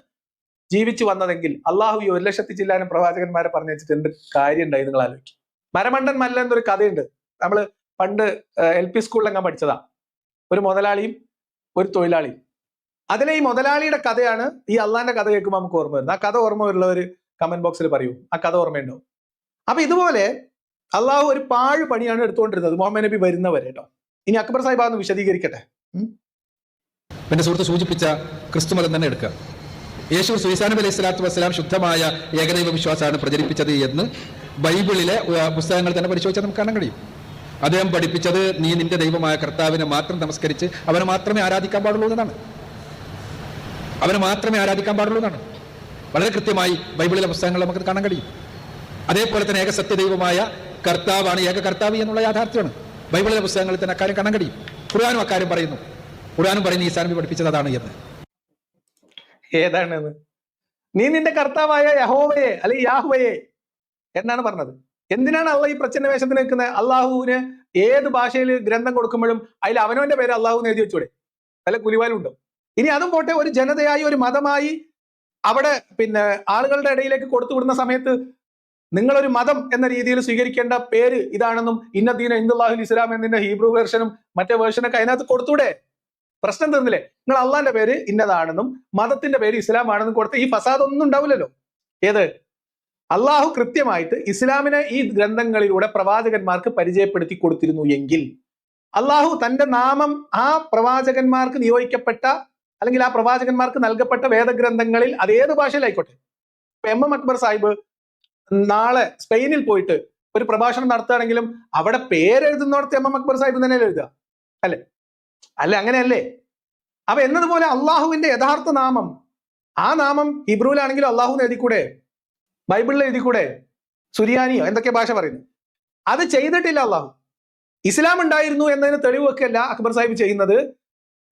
ജീവിച്ചു വന്നതെങ്കിൽ അള്ളാഹു ഈ ഒരു ലക്ഷത്തി ചില്ലാനും പ്രവാചകന്മാരെ പറഞ്ഞു വെച്ചിട്ട് എന്ത് കാര്യം ഉണ്ടായി നിങ്ങൾ ആലോചിക്കും. മരമണ്ടൻ മല്ല എന്നൊരു കഥയുണ്ട്. നമ്മൾ പണ്ട് എൽ പി സ്കൂളിലെങ്ങാൻ പഠിച്ചതാ. ഒരു മുതലാളിയും ഒരു തൊഴിലാളിയും. അതിലെ ഈ മുതലാളിയുടെ കഥയാണ് ഈ അള്ളാന്റെ കഥ കേൾക്കുമ്പോൾ നമുക്ക് ഓർമ്മ വരുന്നത്. ആ കഥ ഓർമ്മ വരുന്നവർ കമന്റ് ബോക്സിൽ പറയൂ. ആ കഥ ഓർമ്മയുണ്ടോ അപ്പൊ ഇതുപോലെ അള്ളാഹു ഒരു പാഴ് പണിയാണ് എടുത്തുകൊണ്ടിരുന്നത്. മുഹമ്മദ് നബി വരുന്നവരെ കേട്ടോ. ഇനി അക്ബർ സാഹിബ് അതൊന്ന് വിശദീകരിക്കട്ടെ? എന്റെ സുഹൃത്ത് സൂചിപ്പിച്ച ക്രിസ്തു മതം തന്നെ എടുക്കുക. യേശു സുൈസാ നബി അലൈഹി സ്വലാത്തു വസ്സലാം ശുദ്ധമായ ഏകദൈവ വിശ്വാസമാണ് പ്രചരിപ്പിച്ചത് എന്ന് ബൈബിളിലെ പുസ്തകങ്ങൾ തന്നെ പരിശോധിച്ചാൽ നമുക്ക് കാണാൻ കഴിയും. അദ്ദേഹം പഠിപ്പിച്ചത് നീ നിന്റെ ദൈവമായ കർത്താവിനെ മാത്രം നമസ്കരിച്ച് അവനെ മാത്രമേ ആരാധിക്കാൻ പാടുള്ളൂ എന്നാണ്. അവനെ മാത്രമേ ആരാധിക്കാൻ പാടുള്ളൂ എന്നാണ്. വളരെ കൃത്യമായി ബൈബിളിലെ പുസ്തകങ്ങൾ നമുക്ക് കാണാൻ കഴിയും. അതേപോലെ തന്നെ ഏക സത്യദൈവമായ കർത്താവാണ് ഏക കർത്താവ് എന്നുള്ള യാഥാർത്ഥ്യമാണ്. ബൈബിളിലെ പുസ്തകങ്ങളിൽ തന്നെ അക്കാര്യം കാണാൻ കഴിയും. ഖുർആാനും അക്കാര്യം പറയുന്നു. ഖുർആാനും പറയുന്നു ഈ സാനബി പഠിപ്പിച്ചത് അതാണ് എന്ന്. ഏതാണെന്ന്? നീ നിന്റെ കർത്താവായ യഹോവയെ അല്ലെങ്കിൽ യാഹുവയെ എന്നാണ് പറഞ്ഞത്. എന്തിനാണ് അള്ളാഹ് ഈ പ്രച്ഛന്ന വേഷത്തിന് നിൽക്കുന്നത് അള്ളാഹുവിന് ഏത് ഭാഷയിൽ ഗ്രന്ഥം കൊടുക്കുമ്പോഴും അതിൽ അവനവന്റെ പേര് അള്ളാഹു എഴുതി വെച്ചൂടെ? വല്ല കുലിവാലുണ്ടോ ഇനി അതും പോട്ടെ ഒരു ജനതയായി ഒരു മതമായി അവിടെ പിന്നെ ആളുകളുടെ ഇടയിലേക്ക് കൊടുത്തു വിടുന്ന സമയത്ത് നിങ്ങളൊരു മതം എന്ന രീതിയിൽ സ്വീകരിക്കേണ്ട പേര് ഇതാണെന്നും ഇന്നദീന ഇന്ദുല്ലാഹുൽ ഇസ്ലാം എന്നതിന്റെ ഹീബ്രു വേർഷനും മറ്റേ വേർഷനൊക്കെ അതിനകത്ത് കൊടുത്തൂടെ? പ്രശ്നം തീർന്നില്ലേ? നിങ്ങൾ അള്ളാന്റെ പേര് ഇന്നതാണെന്നും മതത്തിന്റെ പേര് ഇസ്ലാം ആണെന്നും കൊടുത്ത് ഈ ഫസാദ് ഒന്നും ഉണ്ടാവില്ലല്ലോ. ഏത്? അള്ളാഹു കൃത്യമായിട്ട് ഇസ്ലാമിനെ ഈ ഗ്രന്ഥങ്ങളിലൂടെ പ്രവാചകന്മാർക്ക് പരിചയപ്പെടുത്തി കൊടുത്തിരുന്നു എങ്കിൽ അള്ളാഹു തന്റെ നാമം ആ പ്രവാചകന്മാർക്ക് നിയോഗിക്കപ്പെട്ട അല്ലെങ്കിൽ ആ പ്രവാചകന്മാർക്ക് നൽകപ്പെട്ട വേദഗ്രന്ഥങ്ങളിൽ അത് ഏത് ഭാഷയിലായിക്കോട്ടെ? ഇപ്പൊ എം എം അക്ബർ സാഹിബ് നാളെ സ്പെയിനിൽ പോയിട്ട് ഒരു പ്രഭാഷണം നടത്തുകയാണെങ്കിലും അവിടെ പേരെഴുതുന്നിടത്ത് എം എം അക്ബർ സാഹിബ് തന്നെ എഴുതുക? അല്ലെ? അല്ല അങ്ങനെയല്ലേ? അപ്പൊ എന്നതുപോലെ അള്ളാഹുവിന്റെ യഥാർത്ഥ നാമം ആ നാമം ഹിബ്രുവിലാണെങ്കിലും അള്ളാഹു എഴുതിക്കൂടെ? ബൈബിളിൽ എഴുതിക്കൂടെ? സുരിയാനിയോ? എന്തൊക്കെ ഭാഷ പറയുന്നു അത് ചെയ്തിട്ടില്ല അള്ളാഹു. ഇസ്ലാം ഉണ്ടായിരുന്നു എന്നതിന് തെളിവൊക്കെയല്ല അക്ബർ സാഹിബ് ചെയ്യുന്നത്.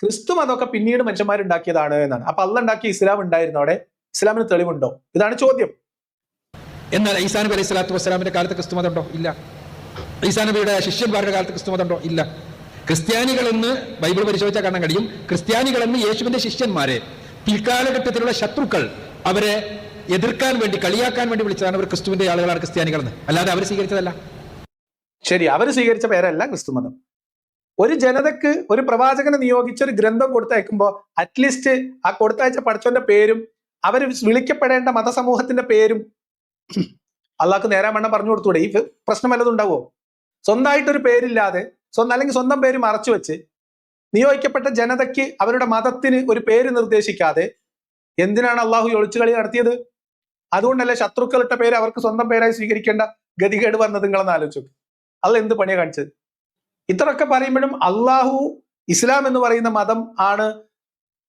ക്രിസ്തു അതൊക്കെ പിന്നീട് മനുഷ്യന്മാരുണ്ടാക്കിയതാണ് എന്നാണ്. അപ്പൊ അള്ള ഉണ്ടാക്കിയ ഇസ്ലാം ഉണ്ടായിരുന്നു അവിടെ. ഇസ്ലാമിന് തെളിവുണ്ടോ? ഇതാണ് ചോദ്യം. എന്നാൽ ഈസാനബി അലൈഹി സ്വലാത്തു വസ്സലാമിന്റെ കാലത്ത് ക്രിസ്തു മതം ഉണ്ടോ ഇല്ല ഈസാനബിയുടെ ശിഷ്യന്മാരുടെ കാലത്ത് ക്രിസ്തുമതമുണ്ടോ ഇല്ല. ക്രിസ്ത്യാനികളെന്ന് ബൈബിൾ പരിശോധിച്ചാൽ കാണാൻ കഴിയും. ക്രിസ്ത്യാനികളെന്ന് യേശുവിന്റെ ശിഷ്യന്മാരെ പിൽക്കാലഘട്ടത്തിലുള്ള ശത്രുക്കൾ അവരെ എതിർക്കാൻ വേണ്ടി കളിയാക്കാൻ വേണ്ടി വിളിച്ചതാണ് അവർ ക്രിസ്തുവിന്റെ ആളുകളാണ് ക്രിസ്ത്യാനികളെന്ന്. അല്ലാതെ അവർ സ്വീകരിച്ചതല്ല. ശരി അവർ സ്വീകരിച്ച പേരല്ല ക്രിസ്തുമതം. ഒരു ജനതക്ക് ഒരു പ്രവാചകനെ നിയോഗിച്ച ഒരു ഗ്രന്ഥം കൊടുത്തയക്കുമ്പോൾ അറ്റ്ലീസ്റ്റ് ആ കൊടുത്തയച്ച പഠിച്ചവന്റെ പേരും അവർ വിളിക്കപ്പെടേണ്ട മതസമൂഹത്തിന്റെ പേരും അള്ളാഹ്ക്ക് നേരാമണ്ണം പറഞ്ഞു കൊടുത്തൂടെ ഈ പ്രശ്നം വല്ലതും ഉണ്ടാവോ? സ്വന്തമായിട്ടൊരു പേരില്ലാതെ സ്വന്തം അല്ലെങ്കിൽ സ്വന്തം പേര് മറച്ചു വെച്ച് നിയോഗിക്കപ്പെട്ട ജനതയ്ക്ക് അവരുടെ മതത്തിന് ഒരു പേര് നിർദ്ദേശിക്കാതെ എന്തിനാണ് അള്ളാഹു ഒളിച്ചു ഒളിച്ചുകളി നടത്തിയത്? അതുകൊണ്ടല്ലേ ശത്രുക്കളുടെ പേര് അവർക്ക് സ്വന്തം പേരായി സ്വീകരിക്കേണ്ട ഗതികേട് വന്നത് നിങ്ങളെന്ന് ആലോചിച്ചു അത് എന്ത് പണിയാ കാണിച്ചത്? ഇത്രയൊക്കെ പറയുമ്പോഴും അള്ളാഹു ഇസ്ലാം എന്ന് പറയുന്ന മതം ആണ്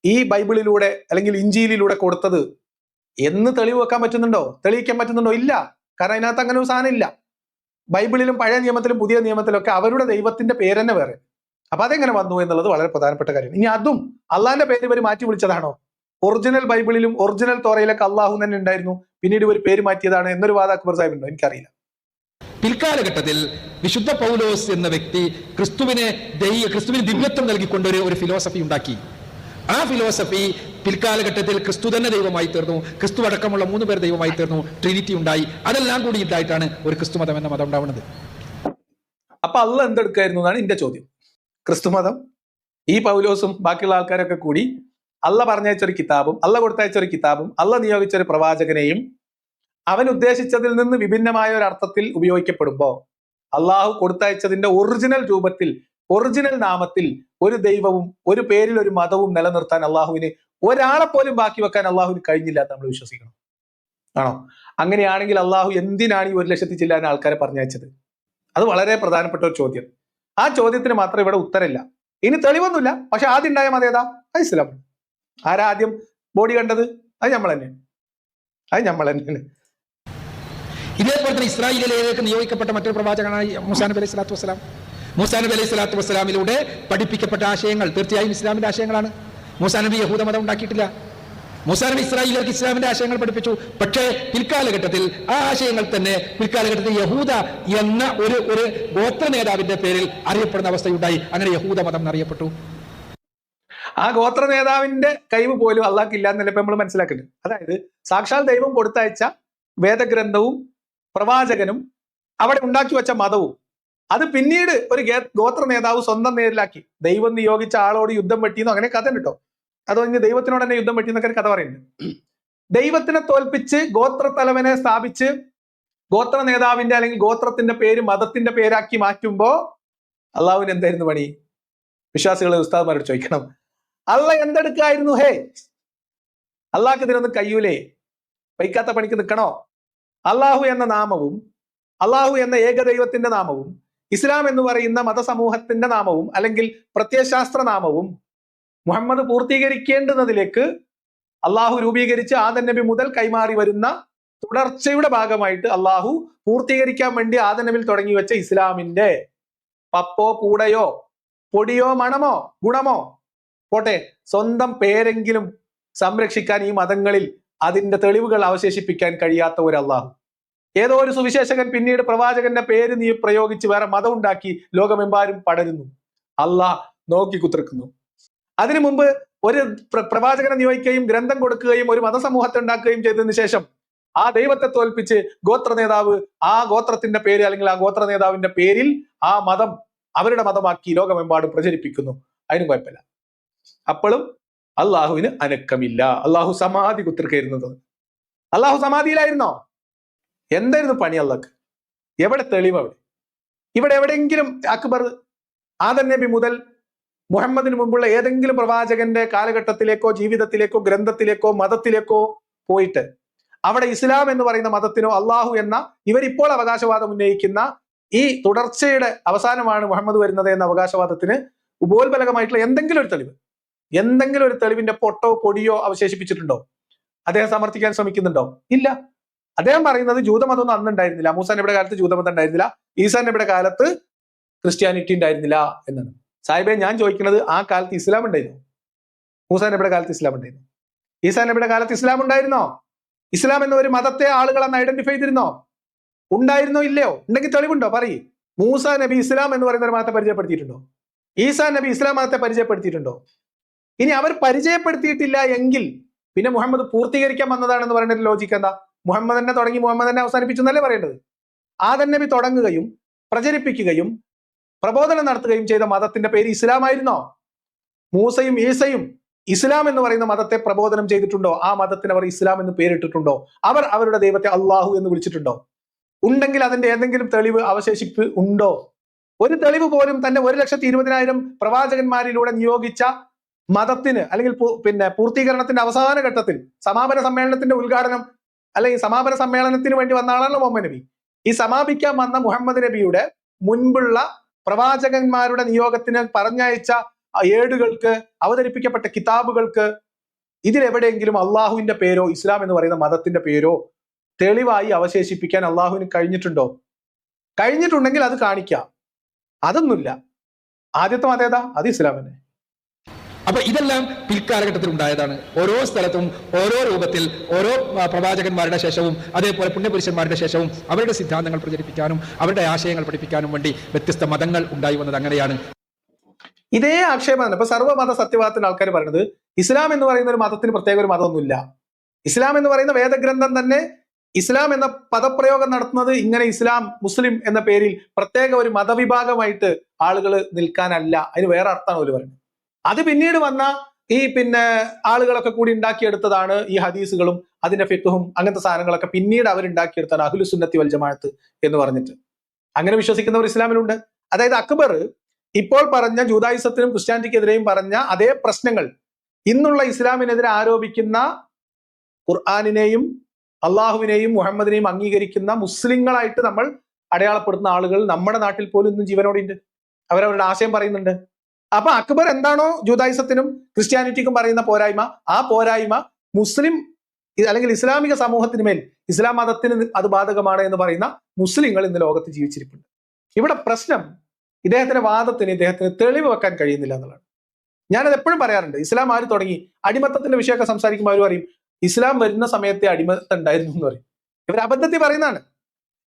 ഈ ബൈബിളിലൂടെ അല്ലെങ്കിൽ ഇഞ്ചിയിലൂടെ കൊടുത്തത് എന്ന് തെളിവ് വെക്കാൻ പറ്റുന്നുണ്ടോ? തെളിയിക്കാൻ പറ്റുന്നുണ്ടോ? ഇല്ല. കാരണം അതിനകത്ത് അങ്ങനെ ഒരു സാധനം ഇല്ല. ബൈബിളിലും പഴയ നിയമത്തിലും പുതിയ നിയമത്തിലും ഒക്കെ അവരുടെ ദൈവത്തിന്റെ പേര് വേറെ. അപ്പൊ അതെങ്ങനെ വന്നു എന്നുള്ളത് വളരെ പ്രധാനപ്പെട്ട കാര്യം. ഇനി അതും അള്ളാന്റെ പേര് ഇവർ മാറ്റി വിളിച്ചതാണോ? ഒറിജിനൽ ബൈബിളിലും ഒറിജിനൽ തോറയിലൊക്കെ അള്ളാഹു തന്നെ ഉണ്ടായിരുന്നു. പിന്നീട് ഇവർ പേര് മാറ്റിയതാണ് എന്നൊരു വാദ അക്ബർ സാഹിബ് ഉണ്ടോ എനിക്കറിയില്ല. പിൽക്കാലഘട്ടത്തിൽ വിശുദ്ധ പൗലോസ് എന്ന വ്യക്തി ക്രിസ്തുവിനെ ക്രിസ്തുവിന് ദിവ്യത്വം നൽകിക്കൊണ്ട് ഒരു ഒരു ഫിലോസഫി ഉണ്ടാക്കി. ആ ഫിലോസഫി പിൽക്കാലഘട്ടത്തിൽ ക്രിസ്തു തന്നെ ദൈവമായി തീർന്നു. ക്രിസ്തു അടക്കമുള്ള മൂന്ന് പേർ ദൈവമായി തീർന്നു. ട്രിനിറ്റി ഉണ്ടായി. അതെല്ലാം കൂടി ഇതായിട്ടാണ് ഒരു ക്രിസ്തു മതം എന്ന മതം ഉണ്ടാവുന്നത്. അപ്പൊ അള്ള എന്തെടുക്കായിരുന്നു എന്നാണ് എന്റെ ചോദ്യം. ക്രിസ്തു മതം ഈ പൗലോസും ബാക്കിയുള്ള ആൾക്കാരൊക്കെ കൂടി അള്ള പറഞ്ഞയച്ചൊരു കിതാബും അള്ള കൊടുത്തയച്ചൊരു കിതാബും അള്ള നിയോഗിച്ച ഒരു പ്രവാചകനെയും അവൻ ഉദ്ദേശിച്ചതിൽ നിന്ന് വിഭിന്നമായ ഒരു അർത്ഥത്തിൽ ഉപയോഗിക്കപ്പെടുമ്പോൾ അള്ളാഹു കൊടുത്തയച്ചതിന്റെ ഒറിജിനൽ രൂപത്തിൽ ഒറിജിനൽ നാമത്തിൽ ഒരു ദൈവവും ഒരു പേരിൽ ഒരു മതവും നിലനിർത്താൻ അള്ളാഹുവിന് ഒരാളെ പോലും ബാക്കി വെക്കാൻ അള്ളാഹുവിന് കഴിഞ്ഞില്ല എന്ന് നമ്മൾ വിശ്വസിക്കണം. ആണോ? അങ്ങനെയാണെങ്കിൽ അള്ളാഹു എന്തിനാണ് ഈ ഒരു ലക്ഷത്തി ചില്ലാൻ ആൾക്കാരെ പറഞ്ഞയച്ചത്? അത് വളരെ പ്രധാനപ്പെട്ട ഒരു ചോദ്യം. ആ ചോദ്യത്തിന് മാത്രം ഇവിടെ ഉത്തരമില്ല. ഇനി തെളിവൊന്നുമില്ല. പക്ഷെ ആദ്യം ഉണ്ടായ മതേതാ അത് ഇസ്ലാം ആരാ ആദ്യം ബോഡി കണ്ടത്? അത് നമ്മൾ തന്നെ അത് നമ്മൾ തന്നെയാണ്. ഇതേപോലെ തന്നെ ഇസ്രായേലിലേക്ക് നിയോഗിക്കപ്പെട്ട മറ്റൊരു പ്രവാചകനായി മൂസാനബി അലൈഹി സ്വലാത്തു വസ്സലാം. മൂസാ നബി അലൈഹി സ്വലാത്തു വസ്സലാമിലൂടെ പഠിപ്പിക്കപ്പെട്ട ആശയങ്ങൾ തീർച്ചയായും ഇസ്ലാമിന്റെ ആശയങ്ങളാണ്. മൂസാ നബി യഹൂദ മതം ഉണ്ടാക്കിയിട്ടില്ല. മൂസാ നബി ഇസ്രായേലിലേക്ക് ഇസ്ലാമിന്റെ ആശയങ്ങൾ പഠിപ്പിച്ചു. പക്ഷേ പിൽക്കാലഘട്ടത്തിൽ ആ ആശയങ്ങൾ തന്നെ പിൽക്കാലഘട്ടത്തിൽ യഹൂദ എന്ന ഒരു ഒരു ഗോത്ര നേതാവിന്റെ പേരിൽ അറിയപ്പെടുന്ന അവസ്ഥയുണ്ടായി. അങ്ങനെ യഹൂദ മതം എന്നറിയപ്പെട്ടു ആ ഗോത്ര നേതാവിന്റെ കഴിവ് പോലും അള്ളാഹ് ഇല്ല എന്നല്ല നമ്മൾ മനസ്സിലാക്കുന്നുണ്ട്. അതായത് സാക്ഷാൽ ദൈവം കൊടുത്തയച്ച വേദഗ്രന്ഥവും പ്രവാചകനും അവിടെ ഉണ്ടാക്കി വെച്ച മതവും അത് പിന്നീട് ഒരു ഗോത്ര നേതാവ് സ്വന്തം നേരിലാക്കി. ദൈവം നിയോഗിച്ച ആളോട് യുദ്ധം വെട്ടിയെന്നോ അങ്ങനെ കഥ കേട്ടോ അതോ ഇനി ദൈവത്തിനോട് തന്നെ യുദ്ധം വെട്ടിയെന്നൊക്കെ കഥ പറയുന്നുണ്ട്. ദൈവത്തിനെ തോൽപ്പിച്ച് ഗോത്ര തലവനെ സ്ഥാപിച്ച് ഗോത്ര നേതാവിന്റെ അല്ലെങ്കിൽ ഗോത്രത്തിന്റെ പേര് മതത്തിന്റെ പേരാക്കി മാറ്റുമ്പോ അള്ളാഹുവിന് എന്തായിരുന്നു പണി? വിശ്വാസികളെ ഉസ്താദ്മാരോട് ചോദിക്കണം. അള്ള എന്തെടുക്കായിരുന്നു? ഹേ അള്ളാഹ്ക്ക് ഇതിനൊന്നും കയ്യൂലേ. വൈക്കാത്ത പണിക്ക് നിൽക്കണോ അള്ളാഹു എന്ന നാമവും അള്ളാഹു എന്ന ഏകദൈവത്തിന്റെ നാമവും ഇസ്ലാം എന്ന് പറയുന്ന മതസമൂഹത്തിന്റെ നാമവും അല്ലെങ്കിൽ പ്രത്യയശാസ്ത്ര നാമവും മുഹമ്മദ് പൂർത്തീകരിക്കേണ്ടുന്നതിലേക്ക് അള്ളാഹു രൂപീകരിച്ച് ആദൻ നബി മുതൽ കൈമാറി വരുന്ന തുടർച്ചയുടെ ഭാഗമായിട്ട് അള്ളാഹു പൂർത്തീകരിക്കാൻ വേണ്ടി ആദൻ നബിൽ തുടങ്ങി വെച്ച ഇസ്ലാമിന്റെ പപ്പോ പൂടയോ പൊടിയോ മണമോ ഗുണമോ പോട്ടെ സ്വന്തം പേരെങ്കിലും സംരക്ഷിക്കാൻ ഈ മതങ്ങളിൽ അതിന്റെ തെളിവുകൾ അവശേഷിപ്പിക്കാൻ കഴിയാത്ത ഒരു അള്ളാഹു. ഏതോ ഒരു സുവിശേഷകൻ പിന്നീട് പ്രവാചകന്റെ പേര് നീ പ്രയോഗിച്ച് വേറെ മതം ഉണ്ടാക്കി ലോകമെമ്പാരും പടരുന്നു. അള്ളാഹ് നോക്കി കുത്തിർക്കുന്നു അതിനു മുമ്പ് ഒരു പ്രവാചകനെ നിയോഗിക്കുകയും ഗ്രന്ഥം കൊടുക്കുകയും ഒരു മതസമൂഹത്തെ ഉണ്ടാക്കുകയും ചെയ്തതിനു ശേഷം ആ ദൈവത്തെ തോൽപ്പിച്ച് ഗോത്ര നേതാവ് ആ ഗോത്രത്തിന്റെ പേര് അല്ലെങ്കിൽ ആ ഗോത്ര നേതാവിന്റെ പേരിൽ ആ മതം അവരുടെ മതമാക്കി ലോകമെമ്പാടും പ്രചരിപ്പിക്കുന്നു. അതിനും കുഴപ്പമില്ല. അപ്പോഴും അള്ളാഹുവിന് അനക്കമില്ല. അള്ളാഹു സമാധി കുത്തിർക്കയിരുന്നത് അള്ളാഹു സമാധിയിലായിരുന്നോ? എന്തായിരുന്നു പണി അള്ളാഹ് എവിടെ തെളിവ് അവിടെ? ഇവിടെ എവിടെയെങ്കിലും അക്ബർ ആദൻ നബി മുതൽ മുഹമ്മദിന് മുമ്പുള്ള ഏതെങ്കിലും പ്രവാചകന്റെ കാലഘട്ടത്തിലേക്കോ ജീവിതത്തിലേക്കോ ഗ്രന്ഥത്തിലേക്കോ മതത്തിലേക്കോ പോയിട്ട് അവിടെ ഇസ്ലാം എന്ന് പറയുന്ന മതത്തിനോ അള്ളാഹു എന്ന ഇവരിപ്പോൾ അവകാശവാദം ഉന്നയിക്കുന്ന ഈ തുടർച്ചയുടെ അവസാനമാണ് മുഹമ്മദ് വരുന്നത് എന്ന അവകാശവാദത്തിന് ഉപോത്ബലകമായിട്ടുള്ള എന്തെങ്കിലും ഒരു തെളിവ് എന്തെങ്കിലും ഒരു തെളിവിന്റെ പൊട്ടോ പൊടിയോ അവശേഷിപ്പിച്ചിട്ടുണ്ടോ? അദ്ദേഹം സമർത്ഥിക്കാൻ ശ്രമിക്കുന്നുണ്ടോ? ഇല്ല. അദ്ദേഹം പറയുന്നത് ജൂതമതമൊന്നും അന്ന് ഉണ്ടായിരുന്നില്ല മൂസാ നബിയുടെ കാലത്ത് ജൂതമതം ഉണ്ടായിരുന്നില്ല. ഈസാ നബിയുടെ കാലത്ത് ക്രിസ്ത്യാനിറ്റി ഉണ്ടായിരുന്നില്ല എന്നാണ്. സാഹിബെ ഞാൻ ചോദിക്കുന്നത് ആ കാലത്ത് ഇസ്ലാം ഉണ്ടായിരുന്നു? മൂസാ നബിയുടെ കാലത്ത് ഇസ്ലാം ഉണ്ടായിരുന്നു? ഈസാ നബിയുടെ കാലത്ത് ഇസ്ലാം ഉണ്ടായിരുന്നോ? ഇസ്ലാം എന്ന ഒരു മതത്തെ ആളുകൾ അന്ന് ഐഡന്റിഫൈ ചെയ്തിരുന്നോ? ഉണ്ടായിരുന്നോ ഇല്ലയോ? ഉണ്ടെങ്കിൽ തെളിവുണ്ടോ? പറയ്. മൂസ നബി ഇസ്ലാം എന്ന് പറയുന്ന ഒരു മതത്തെ പരിചയപ്പെടുത്തിയിട്ടുണ്ടോ? ഈസാ നബി ഇസ്ലാം മതത്തെ പരിചയപ്പെടുത്തിയിട്ടുണ്ടോ? ഇനി അവർ പരിചയപ്പെടുത്തിയിട്ടില്ല എങ്കിൽ പിന്നെ മുഹമ്മദ് പൂർത്തീകരിക്കാൻ വന്നതാണെന്ന് പറയുന്ന ലോജിക്ക് എന്താ? മുഹമ്മദ് തന്നെ തുടങ്ങി മുഹമ്മദ് തന്നെ അവസാനിപ്പിച്ചു എന്നല്ലേ പറയേണ്ടത്? ആദൻ നബി തുടങ്ങുകയും പ്രചരിപ്പിക്കുകയും പ്രബോധനം നടത്തുകയും ചെയ്ത മതത്തിന്റെ പേര് ഇസ്ലാമായിരുന്നോ മൂസയും ഈസയും ഇസ്ലാം എന്ന് പറയുന്ന മതത്തെ പ്രബോധനം ചെയ്തിട്ടുണ്ടോ? ആ മതത്തിന് അവർ ഇസ്ലാം എന്ന് പേരിട്ടിട്ടുണ്ടോ? അവർ അവരുടെ ദൈവത്തെ അള്ളാഹു എന്ന് വിളിച്ചിട്ടുണ്ടോ? ഉണ്ടെങ്കിൽ അതിന്റെ ഏതെങ്കിലും തെളിവ് അവശേഷിപ്പ് ഉണ്ടോ? ഒരു തെളിവ് പോലും തന്നെ ഒരു ലക്ഷത്തി ഇരുപതിനായിരം പ്രവാചകന്മാരിലൂടെ നിയോഗിച്ച മതത്തിന് അല്ലെങ്കിൽ പിന്നെ പൂർത്തീകരണത്തിന്റെ അവസാന ഘട്ടത്തിൽ സമാപന സമ്മേളനത്തിന്റെ ഉദ്ഘാടനം അല്ലെങ്കിൽ സമാപന സമ്മേളനത്തിന് വേണ്ടി വന്ന ആളാണല്ലോ മുഹമ്മദ് നബി. ഈ സമാപിക്കാൻ വന്ന മുഹമ്മദ് നബിയുടെ മുൻപുള്ള പ്രവാചകന്മാരുടെ നിയോഗത്തിന് പറഞ്ഞയച്ച ഏടുകൾക്ക് അവതരിപ്പിക്കപ്പെട്ട കിതാബുകൾക്ക് ഇതിലെവിടെയെങ്കിലും അള്ളാഹുവിന്റെ പേരോ ഇസ്ലാം എന്ന് പറയുന്ന മതത്തിന്റെ പേരോ തെളിവായി അവശേഷിപ്പിക്കാൻ അള്ളാഹുവിന് കഴിഞ്ഞിട്ടുണ്ടോ? കഴിഞ്ഞിട്ടുണ്ടെങ്കിൽ അത് കാണിക്കാം. അതൊന്നുമില്ല. ആദ്യത്തെ മതേതാ അത് ഇസ്ലാം തന്നെ. അപ്പൊ ഇതെല്ലാം പിൽക്കാലഘട്ടത്തിൽ ഉണ്ടായതാണ്. ഓരോ സ്ഥലത്തും ഓരോ രൂപത്തിൽ ഓരോ പ്രവാചകന്മാരുടെ ശേഷവും അതേപോലെ പുണ്യപുരുഷന്മാരുടെ ശേഷവും അവരുടെ സിദ്ധാന്തങ്ങൾ പ്രചരിപ്പിക്കാനും അവരുടെ ആശയങ്ങൾ പഠിപ്പിക്കാനും വേണ്ടി വ്യത്യസ്ത മതങ്ങൾ ഉണ്ടായി വന്നത് അങ്ങനെയാണ്. ഇതേ ആക്ഷേപമാണ്. ഇപ്പൊ സർവമത സത്യവാദത്തിന് ആൾക്കാർ പറയുന്നത് ഇസ്ലാം എന്ന് പറയുന്ന ഒരു മതത്തിന് പ്രത്യേക ഒരു മതമൊന്നുമില്ല. ഇസ്ലാം എന്ന് പറയുന്ന വേദഗ്രന്ഥം തന്നെ ഇസ്ലാം എന്ന പദപ്രയോഗം നടത്തുന്നത് ഇങ്ങനെ ഇസ്ലാം മുസ്ലിം എന്ന പേരിൽ പ്രത്യേക ഒരു മതവിഭാഗമായിട്ട് ആളുകൾ നിൽക്കാനല്ല. അതിന് വേറെ അർത്ഥമാണ് അവർ പറയുന്നത്. അത് പിന്നീട് വന്ന ഈ പിന്നെ ആളുകളൊക്കെ കൂടി ഉണ്ടാക്കിയെടുത്തതാണ് ഈ ഹദീസുകളും അതിന്റെ ഫിക്കുഹും അങ്ങനത്തെ സാധനങ്ങളൊക്കെ പിന്നീട് അവർ ഉണ്ടാക്കിയെടുത്താണ് അഹ്ലു സുന്നത്തി വൽ ജമാഅത്ത് എന്ന് പറഞ്ഞിട്ട്. അങ്ങനെ വിശ്വസിക്കുന്നവർ ഇസ്ലാമിലുണ്ട്. അതായത് അക്ബർ ഇപ്പോൾ പറഞ്ഞ ജൂതായുസത്തിനും ക്രിസ്ത്യാനിറ്റിക്കെതിരെയും പറഞ്ഞ അതേ പ്രശ്നങ്ങൾ ഇന്നുള്ള ഇസ്ലാമിനെതിരെ ആരോപിക്കുന്ന ഖുർആാനിനെയും അള്ളാഹുവിനെയും മുഹമ്മദിനെയും അംഗീകരിക്കുന്ന മുസ്ലിങ്ങളായിട്ട് നമ്മൾ അടയാളപ്പെടുത്തുന്ന ആളുകൾ നമ്മുടെ നാട്ടിൽ പോലും ഇന്നും ജീവനോടെ ഉണ്ട് അവരവരുടെ ആശയം പറയുന്നുണ്ട്. അപ്പൊ അക്ബർ എന്താണോ ജൂതായുസത്തിനും ക്രിസ്ത്യാനിറ്റിക്കും പറയുന്ന പോരായ്മ ആ പോരായ്മ മുസ്ലിം അല്ലെങ്കിൽ ഇസ്ലാമിക സമൂഹത്തിന് മേൽ ഇസ്ലാം മതത്തിന് അത് ബാധകമാണ് എന്ന് പറയുന്ന മുസ്ലിങ്ങൾ ഇന്ന് ലോകത്ത് ജീവിച്ചിരിപ്പുണ്ട്. ഇവിടെ പ്രശ്നം ഇദ്ദേഹത്തിന്റെ വാദത്തിന് ഇദ്ദേഹത്തിന് തെളിവ് വെക്കാൻ കഴിയുന്നില്ല എന്നുള്ളതാണ്. ഞാനത് എപ്പോഴും പറയാറുണ്ട് ഇസ്ലാം ആര് തുടങ്ങി? അടിമത്തത്തിന്റെ വിഷയമൊക്കെ സംസാരിക്കുമ്പോൾ അവർ പറയും ഇസ്ലാം വരുന്ന സമയത്തെ അടിമത്തം ഉണ്ടായിരുന്നു എന്ന് പറയും. ഇവർ അബദ്ധത്തിൽ പറയുന്നതാണ്.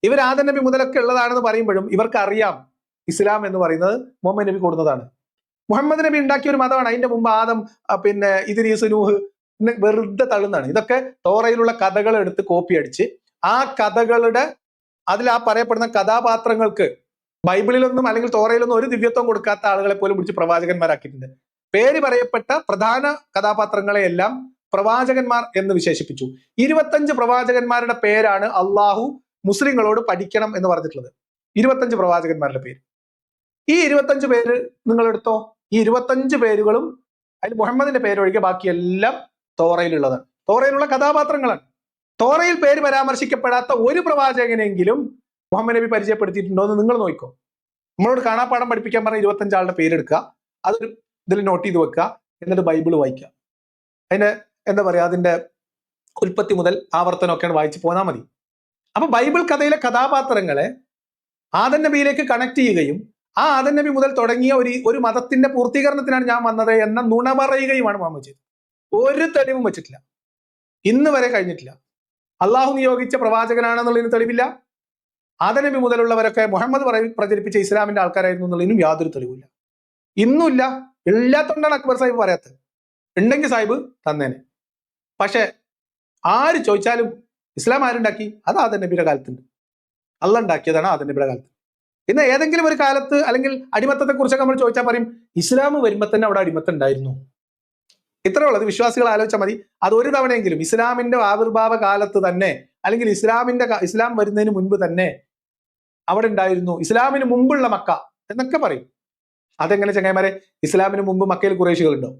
ഇവർ ആദ നബി മുതലൊക്കെ ഉള്ളതാണെന്ന് പറയുമ്പോഴും ഇവർക്ക് അറിയാം ഇസ്ലാം എന്ന് പറയുന്നത് മുഹമ്മദ് നബി കൊടുക്കുന്നതാണ് മുഹമ്മദ് നബി ഉണ്ടാക്കിയ ഒരു മതമാണ്. അതിന്റെ മുമ്പ് ആദം പിന്നെ ഇതിരീസ് നൂഹ് വെറുതെ തള്ളുന്നതാണ്. ഇതൊക്കെ തോറയിലുള്ള കഥകൾ എടുത്ത് കോപ്പി അടിച്ച് ആ കഥകളുടെ അതിൽ ആ പറയപ്പെടുന്ന കഥാപാത്രങ്ങൾക്ക് ബൈബിളിലൊന്നും അല്ലെങ്കിൽ തോറയിലൊന്നും ഒരു ദിവ്യത്വം കൊടുക്കാത്ത ആളുകളെ പോലും പിടിച്ച് പ്രവാചകന്മാരാക്കിയിട്ടുണ്ട്. പേര് പറയപ്പെട്ട പ്രധാന കഥാപാത്രങ്ങളെ എല്ലാം പ്രവാചകന്മാർ എന്ന് വിശേഷിപ്പിച്ചു. ഇരുപത്തഞ്ച് പ്രവാചകന്മാരുടെ പേരാണ് അള്ളാഹു മുസ്ലിങ്ങളോട് പഠിക്കണം എന്ന് പറഞ്ഞിട്ടുള്ളത്. ഇരുപത്തഞ്ച് പ്രവാചകന്മാരുടെ പേര്. ഈ ഇരുപത്തഞ്ച് പേര് നിങ്ങൾ എടുത്തോ? ഈ ഇരുപത്തഞ്ച് പേരുകളും അതിൽ മുഹമ്മദിന്റെ പേരൊഴികെ ബാക്കിയെല്ലാം തോറയിലുള്ളത്. തോറയിലുള്ള കഥാപാത്രങ്ങളാണ്. തോറയിൽ പേര് പരാമർശിക്കപ്പെടാത്ത ഒരു പ്രവാചകനെങ്കിലും മുഹമ്മദ് നബി പരിചയപ്പെടുത്തിയിട്ടുണ്ടോ എന്ന് നിങ്ങൾ നോക്കോ. നമ്മളോട് കാണാപ്പാടം പഠിപ്പിക്കാൻ പറഞ്ഞ ഇരുപത്തഞ്ച് ആളുടെ പേരെടുക്കുക അതൊരു ഇതിൽ നോട്ട് ചെയ്ത് വെക്കുക. എന്നിട്ട് ബൈബിൾ വായിക്കുക. അതിന്റെ എന്താ പറയുക? അതിന്റെ ഉൽപ്പത്തി മുതൽ ആവർത്തനമൊക്കെയാണ് വായിച്ച് പോന്നാൽ മതി. അപ്പൊ ബൈബിൾ കഥയിലെ കഥാപാത്രങ്ങളെ ആദൻ നബിയിലേക്ക് കണക്ട് ചെയ്യുകയും ആ ആദൻ നബി മുതൽ തുടങ്ങിയ ഒരു ഒരു മതത്തിന്റെ പൂർത്തീകരണത്തിനാണ് ഞാൻ വന്നത് എന്ന നുണ പറയുകയുമാണ് മുഹമ്മദ് ഒരു തെളിവും വെച്ചിട്ടില്ല. ഇന്ന് വരെ കഴിഞ്ഞിട്ടില്ല. അള്ളാഹു നിയോഗിച്ച പ്രവാചകനാണെന്നുള്ളതിന് തെളിവില്ല. ആദൻ നബി മുതലുള്ളവരൊക്കെ മുഹമ്മദ് പ്രചരിപ്പിച്ച ഇസ്ലാമിന്റെ ആൾക്കാരായിരുന്നു എന്നുള്ളതിനും യാതൊരു തെളിവില്ല ഇന്നുമില്ല. ഇല്ലാത്തോണ്ടാണ് അക്ബർ സാഹിബ് പറയാത്തത്. ഉണ്ടെങ്കിൽ സാഹിബ് തന്നേനെ. പക്ഷെ ആര് ചോദിച്ചാലും ഇസ്ലാം ആരുണ്ടാക്കി? അത് ആദൻ നബിയുടെ കാലത്തുണ്ട്. അല്ല ഉണ്ടാക്കിയതാണ് ആദൻ നബിയുടെ കാലത്ത്. ഇന്ന് ഏതെങ്കിലും ഒരു കാലത്ത് അല്ലെങ്കിൽ അടിമത്തത്തെ കുറിച്ചൊക്കെ നമ്മൾ ചോദിച്ചാൽ പറയും ഇസ്ലാം വരുമ്പോൾ തന്നെ അവിടെ അടിമത്തം ഉണ്ടായിരുന്നു ഇത്രേ ഉള്ളത് വിശ്വാസികൾ ആലോചിച്ചാൽ മതി. അത് ഒരു തവണയെങ്കിലും ഇസ്ലാമിന്റെ ആവിർഭാവ കാലത്ത് തന്നെ അല്ലെങ്കിൽ ഇസ്ലാമിന്റെ ഇസ്ലാം വരുന്നതിന് മുൻപ് തന്നെ അവിടെ ഉണ്ടായിരുന്നു. ഇസ്ലാമിന് മുമ്പുള്ള മക്ക എന്നൊക്കെ പറയും. അതെങ്ങനെ ചങ്ങായിമാരെ? ഇസ്ലാമിന് മുമ്പ് മക്കയിൽ കുറേശികൾ ഉണ്ടോ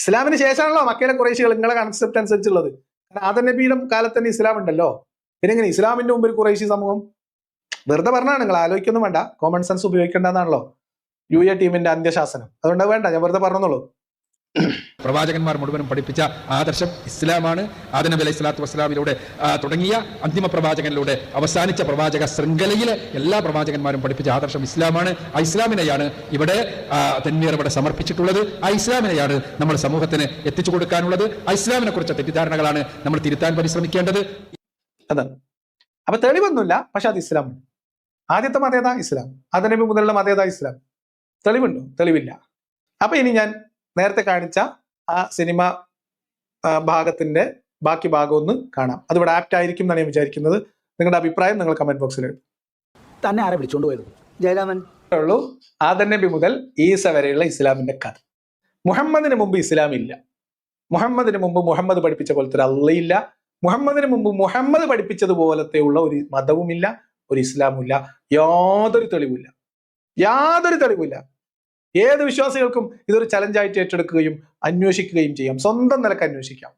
ഇസ്ലാമിന് ശേഷമാണല്ലോ മക്കയിലെ കുറേശികൾ നിങ്ങളെ കൺസെപ്റ്റ് അനുസരിച്ചുള്ളത്. കാരണം ആദ കാലത്ത് തന്നെ ഇസ്ലാം ഉണ്ടല്ലോ. പിന്നെ എങ്ങനെ ഇസ്ലാമിന്റെ മുമ്പിൽ കുറേശി സമൂഹം? വെറുതെ പറഞ്ഞാണ് നിങ്ങൾ ആലോചിക്കൊന്നും വേണ്ട. കോമൺ സെൻസ് ഉപയോഗിക്കേണ്ടതാണല്ലോ. യു എ ടീമിന്റെ അന്ത്യശാസനം. അതുകൊണ്ട് വേണ്ട ഞാൻ വെറുതെ പറഞ്ഞോളൂ. പ്രവാചകന്മാർ മുഴുവനും പഠിപ്പിച്ച ആദർശം ഇസ്ലാമാണ്. ആദനബി അലൈഹി സ്വലാത്തു വസ്സലാമിലൂടെ തുടങ്ങിയ അന്തിമ പ്രവാചകനിലൂടെ അവസാനിച്ച പ്രവാചക ശൃംഖലയിലെ എല്ലാ പ്രവാചകന്മാരും പഠിപ്പിച്ച ആദർശം ഇസ്ലാമാണ്. ആ ഇസ്ലാമിനെയാണ് ഇവിടെ ആ, തന്മീർ ഇവിടെ സമർപ്പിച്ചിട്ടുള്ളത്. ആ ഇസ്ലാമിനെയാണ് നമ്മൾ സമൂഹത്തിന് എത്തിച്ചു കൊടുക്കാനുള്ളത്. ആ ഇസ്ലാമിനെ കുറിച്ച തെറ്റിദ്ധാരണകളാണ് നമ്മൾ തിരുത്താൻ പരിശ്രമിക്കേണ്ടത്. അതാണ്. അപ്പൊ തെളിവൊന്നുമില്ല പക്ഷെ അത് ഇസ്ലാമാണ്. ആദ്യത്തെ മതേതാ ഇസ്ലാം. അതിനബി മുതലുള്ള മതേതാ ഇസ്ലാം. തെളിവുണ്ടോ? തെളിവില്ല. അപ്പൊ ഇനി ഞാൻ നേരത്തെ കാണിച്ച ആ സിനിമ ഭാഗത്തിന്റെ ബാക്കി ഭാഗം ഒന്ന് കാണാം. അതിവിടെ ആപ്റ്റ് ആയിരിക്കും എന്നാണ് ഞാൻ വിചാരിക്കുന്നത്. നിങ്ങളുടെ അഭിപ്രായം നിങ്ങൾ കമന്റ് ബോക്സിൽ എഴുതും തന്നെ ആരെ വിളിച്ചോണ്ട് പോയത്? ജയരാമൻ ഉള്ളൂ. ആദൻ നബി മുതൽ ഈസ വരെയുള്ള ഇസ്ലാമിന്റെ കഥ. മുഹമ്മദിന് മുമ്പ് ഇസ്ലാം ഇല്ല. മുഹമ്മദിന് മുമ്പ് മുഹമ്മദ് പഠിപ്പിച്ച പോലത്തെ ഒരു അള്ളയില്ല. മുഹമ്മദിന് മുമ്പ് മുഹമ്മദ് പഠിപ്പിച്ചതുപോലത്തെ ഉള്ള ഒരു മതവുമില്ല. ഒരു ഇസ്ലാമില്ല. യാതൊരു തെളിവില്ല യാതൊരു തെളിവില്ല ഏത് വിശ്വാസികൾക്കും ഇതൊരു ചലഞ്ചായിട്ട് ഏറ്റെടുക്കുകയും അന്വേഷിക്കുകയും ചെയ്യാം. സ്വന്തം നിലയ്ക്ക് അന്വേഷിക്കാം.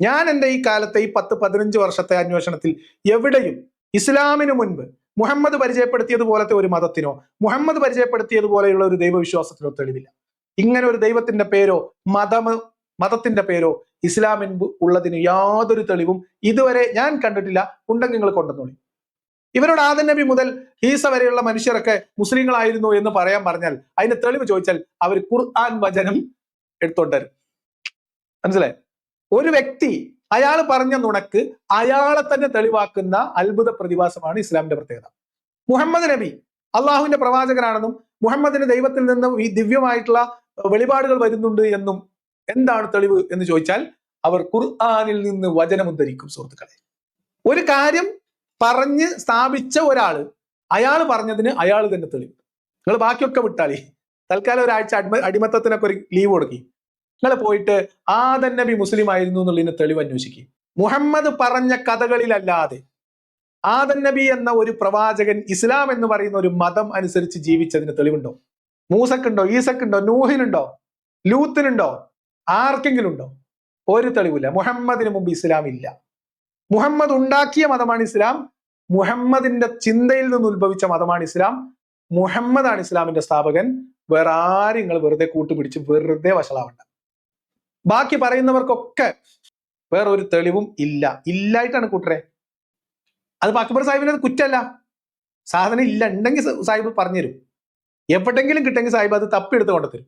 ഞാൻ എന്റെ ഈ കാലത്തെ ഈ പത്ത് പതിനഞ്ച് വർഷത്തെ അന്വേഷണത്തിൽ എവിടെയും ഇസ്ലാമിനു മുൻപ് മുഹമ്മദ് പരിചയപ്പെടുത്തിയതുപോലത്തെ ഒരു മതത്തിനോ മുഹമ്മദ് പരിചയപ്പെടുത്തിയതുപോലെയുള്ള ഒരു ദൈവവിശ്വാസത്തിനോ തെളിവില്ല. ഇങ്ങനെ ഒരു ദൈവത്തിന്റെ പേരോ മതമ മതത്തിന്റെ പേരോ ഇസ്ലാമിൻ ഉള്ളതിന് യാതൊരു തെളിവും ഇതുവരെ ഞാൻ കണ്ടിട്ടില്ല. ഉണ്ടെങ്കിൽ നിങ്ങൾ കൊണ്ടുവന്നോളി. ഇവരോട് ആദൻ നബി മുതൽ ഈസ വരെയുള്ള മനുഷ്യരൊക്കെ മുസ്ലിങ്ങളായിരുന്നു എന്ന് പറയാൻ പറഞ്ഞാൽ അതിന് തെളിവ് ചോദിച്ചാൽ അവർ ഖുർആൻ വചനം എടുത്തോണ്ടരും. മനസ്സിലായി? ഒരു വ്യക്തി അയാൾ പറഞ്ഞ നുണക്ക് അയാളെ തന്നെ തെളിവാക്കുന്ന അത്ഭുത പ്രതിഭാസമാണ് ഇസ്ലാമിന്റെ പ്രത്യേകത. മുഹമ്മദ് നബി അള്ളാഹുവിന്റെ പ്രവാചകനാണെന്നും മുഹമ്മദിന് ദൈവത്തിൽ നിന്നും ഈ ദിവ്യമായിട്ടുള്ള വെളിപാടുകൾ വരുന്നുണ്ട് എന്നും എന്താണ് തെളിവ് എന്ന് ചോദിച്ചാൽ അവർ ഖുർആാനിൽ നിന്ന് വചനം ഉദ്ധരിക്കും സുഹൃത്തുക്കളെ. ഒരു കാര്യം പറഞ്ഞ് സ്ഥാപിച്ച ഒരാൾ അയാൾ പറഞ്ഞതിന് അയാൾ തന്നെ തെളിവ് നിങ്ങൾ ബാക്കിയൊക്കെ വിട്ടാളി. തൽക്കാലം ഒരാഴ്ച അടിമ അടിമത്തത്തിനൊക്കെ ഒരു ലീവ് കൊടുക്കി. നിങ്ങൾ പോയിട്ട് ആദൻ നബി മുസ്ലിം ആയിരുന്നു എന്നുള്ളതിന് തെളിവ് അന്വേഷിക്കും. മുഹമ്മദ് പറഞ്ഞ കഥകളിലല്ലാതെ ആദൻ നബി എന്ന ഒരു പ്രവാചകൻ ഇസ്ലാം എന്ന് പറയുന്ന ഒരു മതം അനുസരിച്ച് ജീവിച്ചതിന് തെളിവുണ്ടോ? മൂസക്കുണ്ടോ? ഈസക്കുണ്ടോ? നൂഹിനുണ്ടോ? ലൂത്തിനുണ്ടോ? ആർക്കെങ്കിലും ഉണ്ടോ ഒരു തെളിവില്ല. മുഹമ്മദിന് മുമ്പ് ഇസ്ലാം ഇല്ല. മുഹമ്മദ് ഉണ്ടാക്കിയ മതമാണ് ഇസ്ലാം. മുഹമ്മദിന്റെ ചിന്തയിൽ നിന്ന് ഉത്ഭവിച്ച മതമാണ് ഇസ്ലാം. മുഹമ്മദാണ് ഇസ്ലാമിന്റെ സ്ഥാപകൻ. വേറെ ആരും നിങ്ങൾ വെറുതെ കൂട്ടുപിടിച്ച് വെറുതെ വഷളാവണ്ട. ബാക്കി പറയുന്നവർക്കൊക്കെ വേറെ ഒരു തെളിവും ഇല്ല. ഇല്ലായിട്ടാണ് കൂട്ടരെ. അത് അക്ബർ സാഹിബിന് അത് കുറ്റല്ല. സാധനം ഇല്ല ഉണ്ടെങ്കിൽ സാഹിബ് പറഞ്ഞുതരും. എവിടെങ്കിലും കിട്ടെങ്കിൽ സാഹിബ് അത് തപ്പിയെടുത്ത് കൊണ്ടുതരും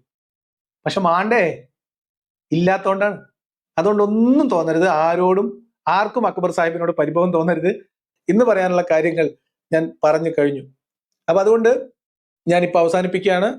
പക്ഷെ മാണ്ടേ? ഇല്ലാത്തോണ്ടാണ്. അതുകൊണ്ട് ഒന്നും തോന്നരുത്. ആരോടും ആർക്കും അക്ബർ സാഹിബിനോട് പരിഭവം തോന്നരുത്. ഇന്ന് പറയാനുള്ള കാര്യങ്ങൾ ഞാൻ പറഞ്ഞു കഴിഞ്ഞു. അപ്പൊ അതുകൊണ്ട് ഞാനിപ്പോ അവസാനിപ്പിക്കുകയാണ്.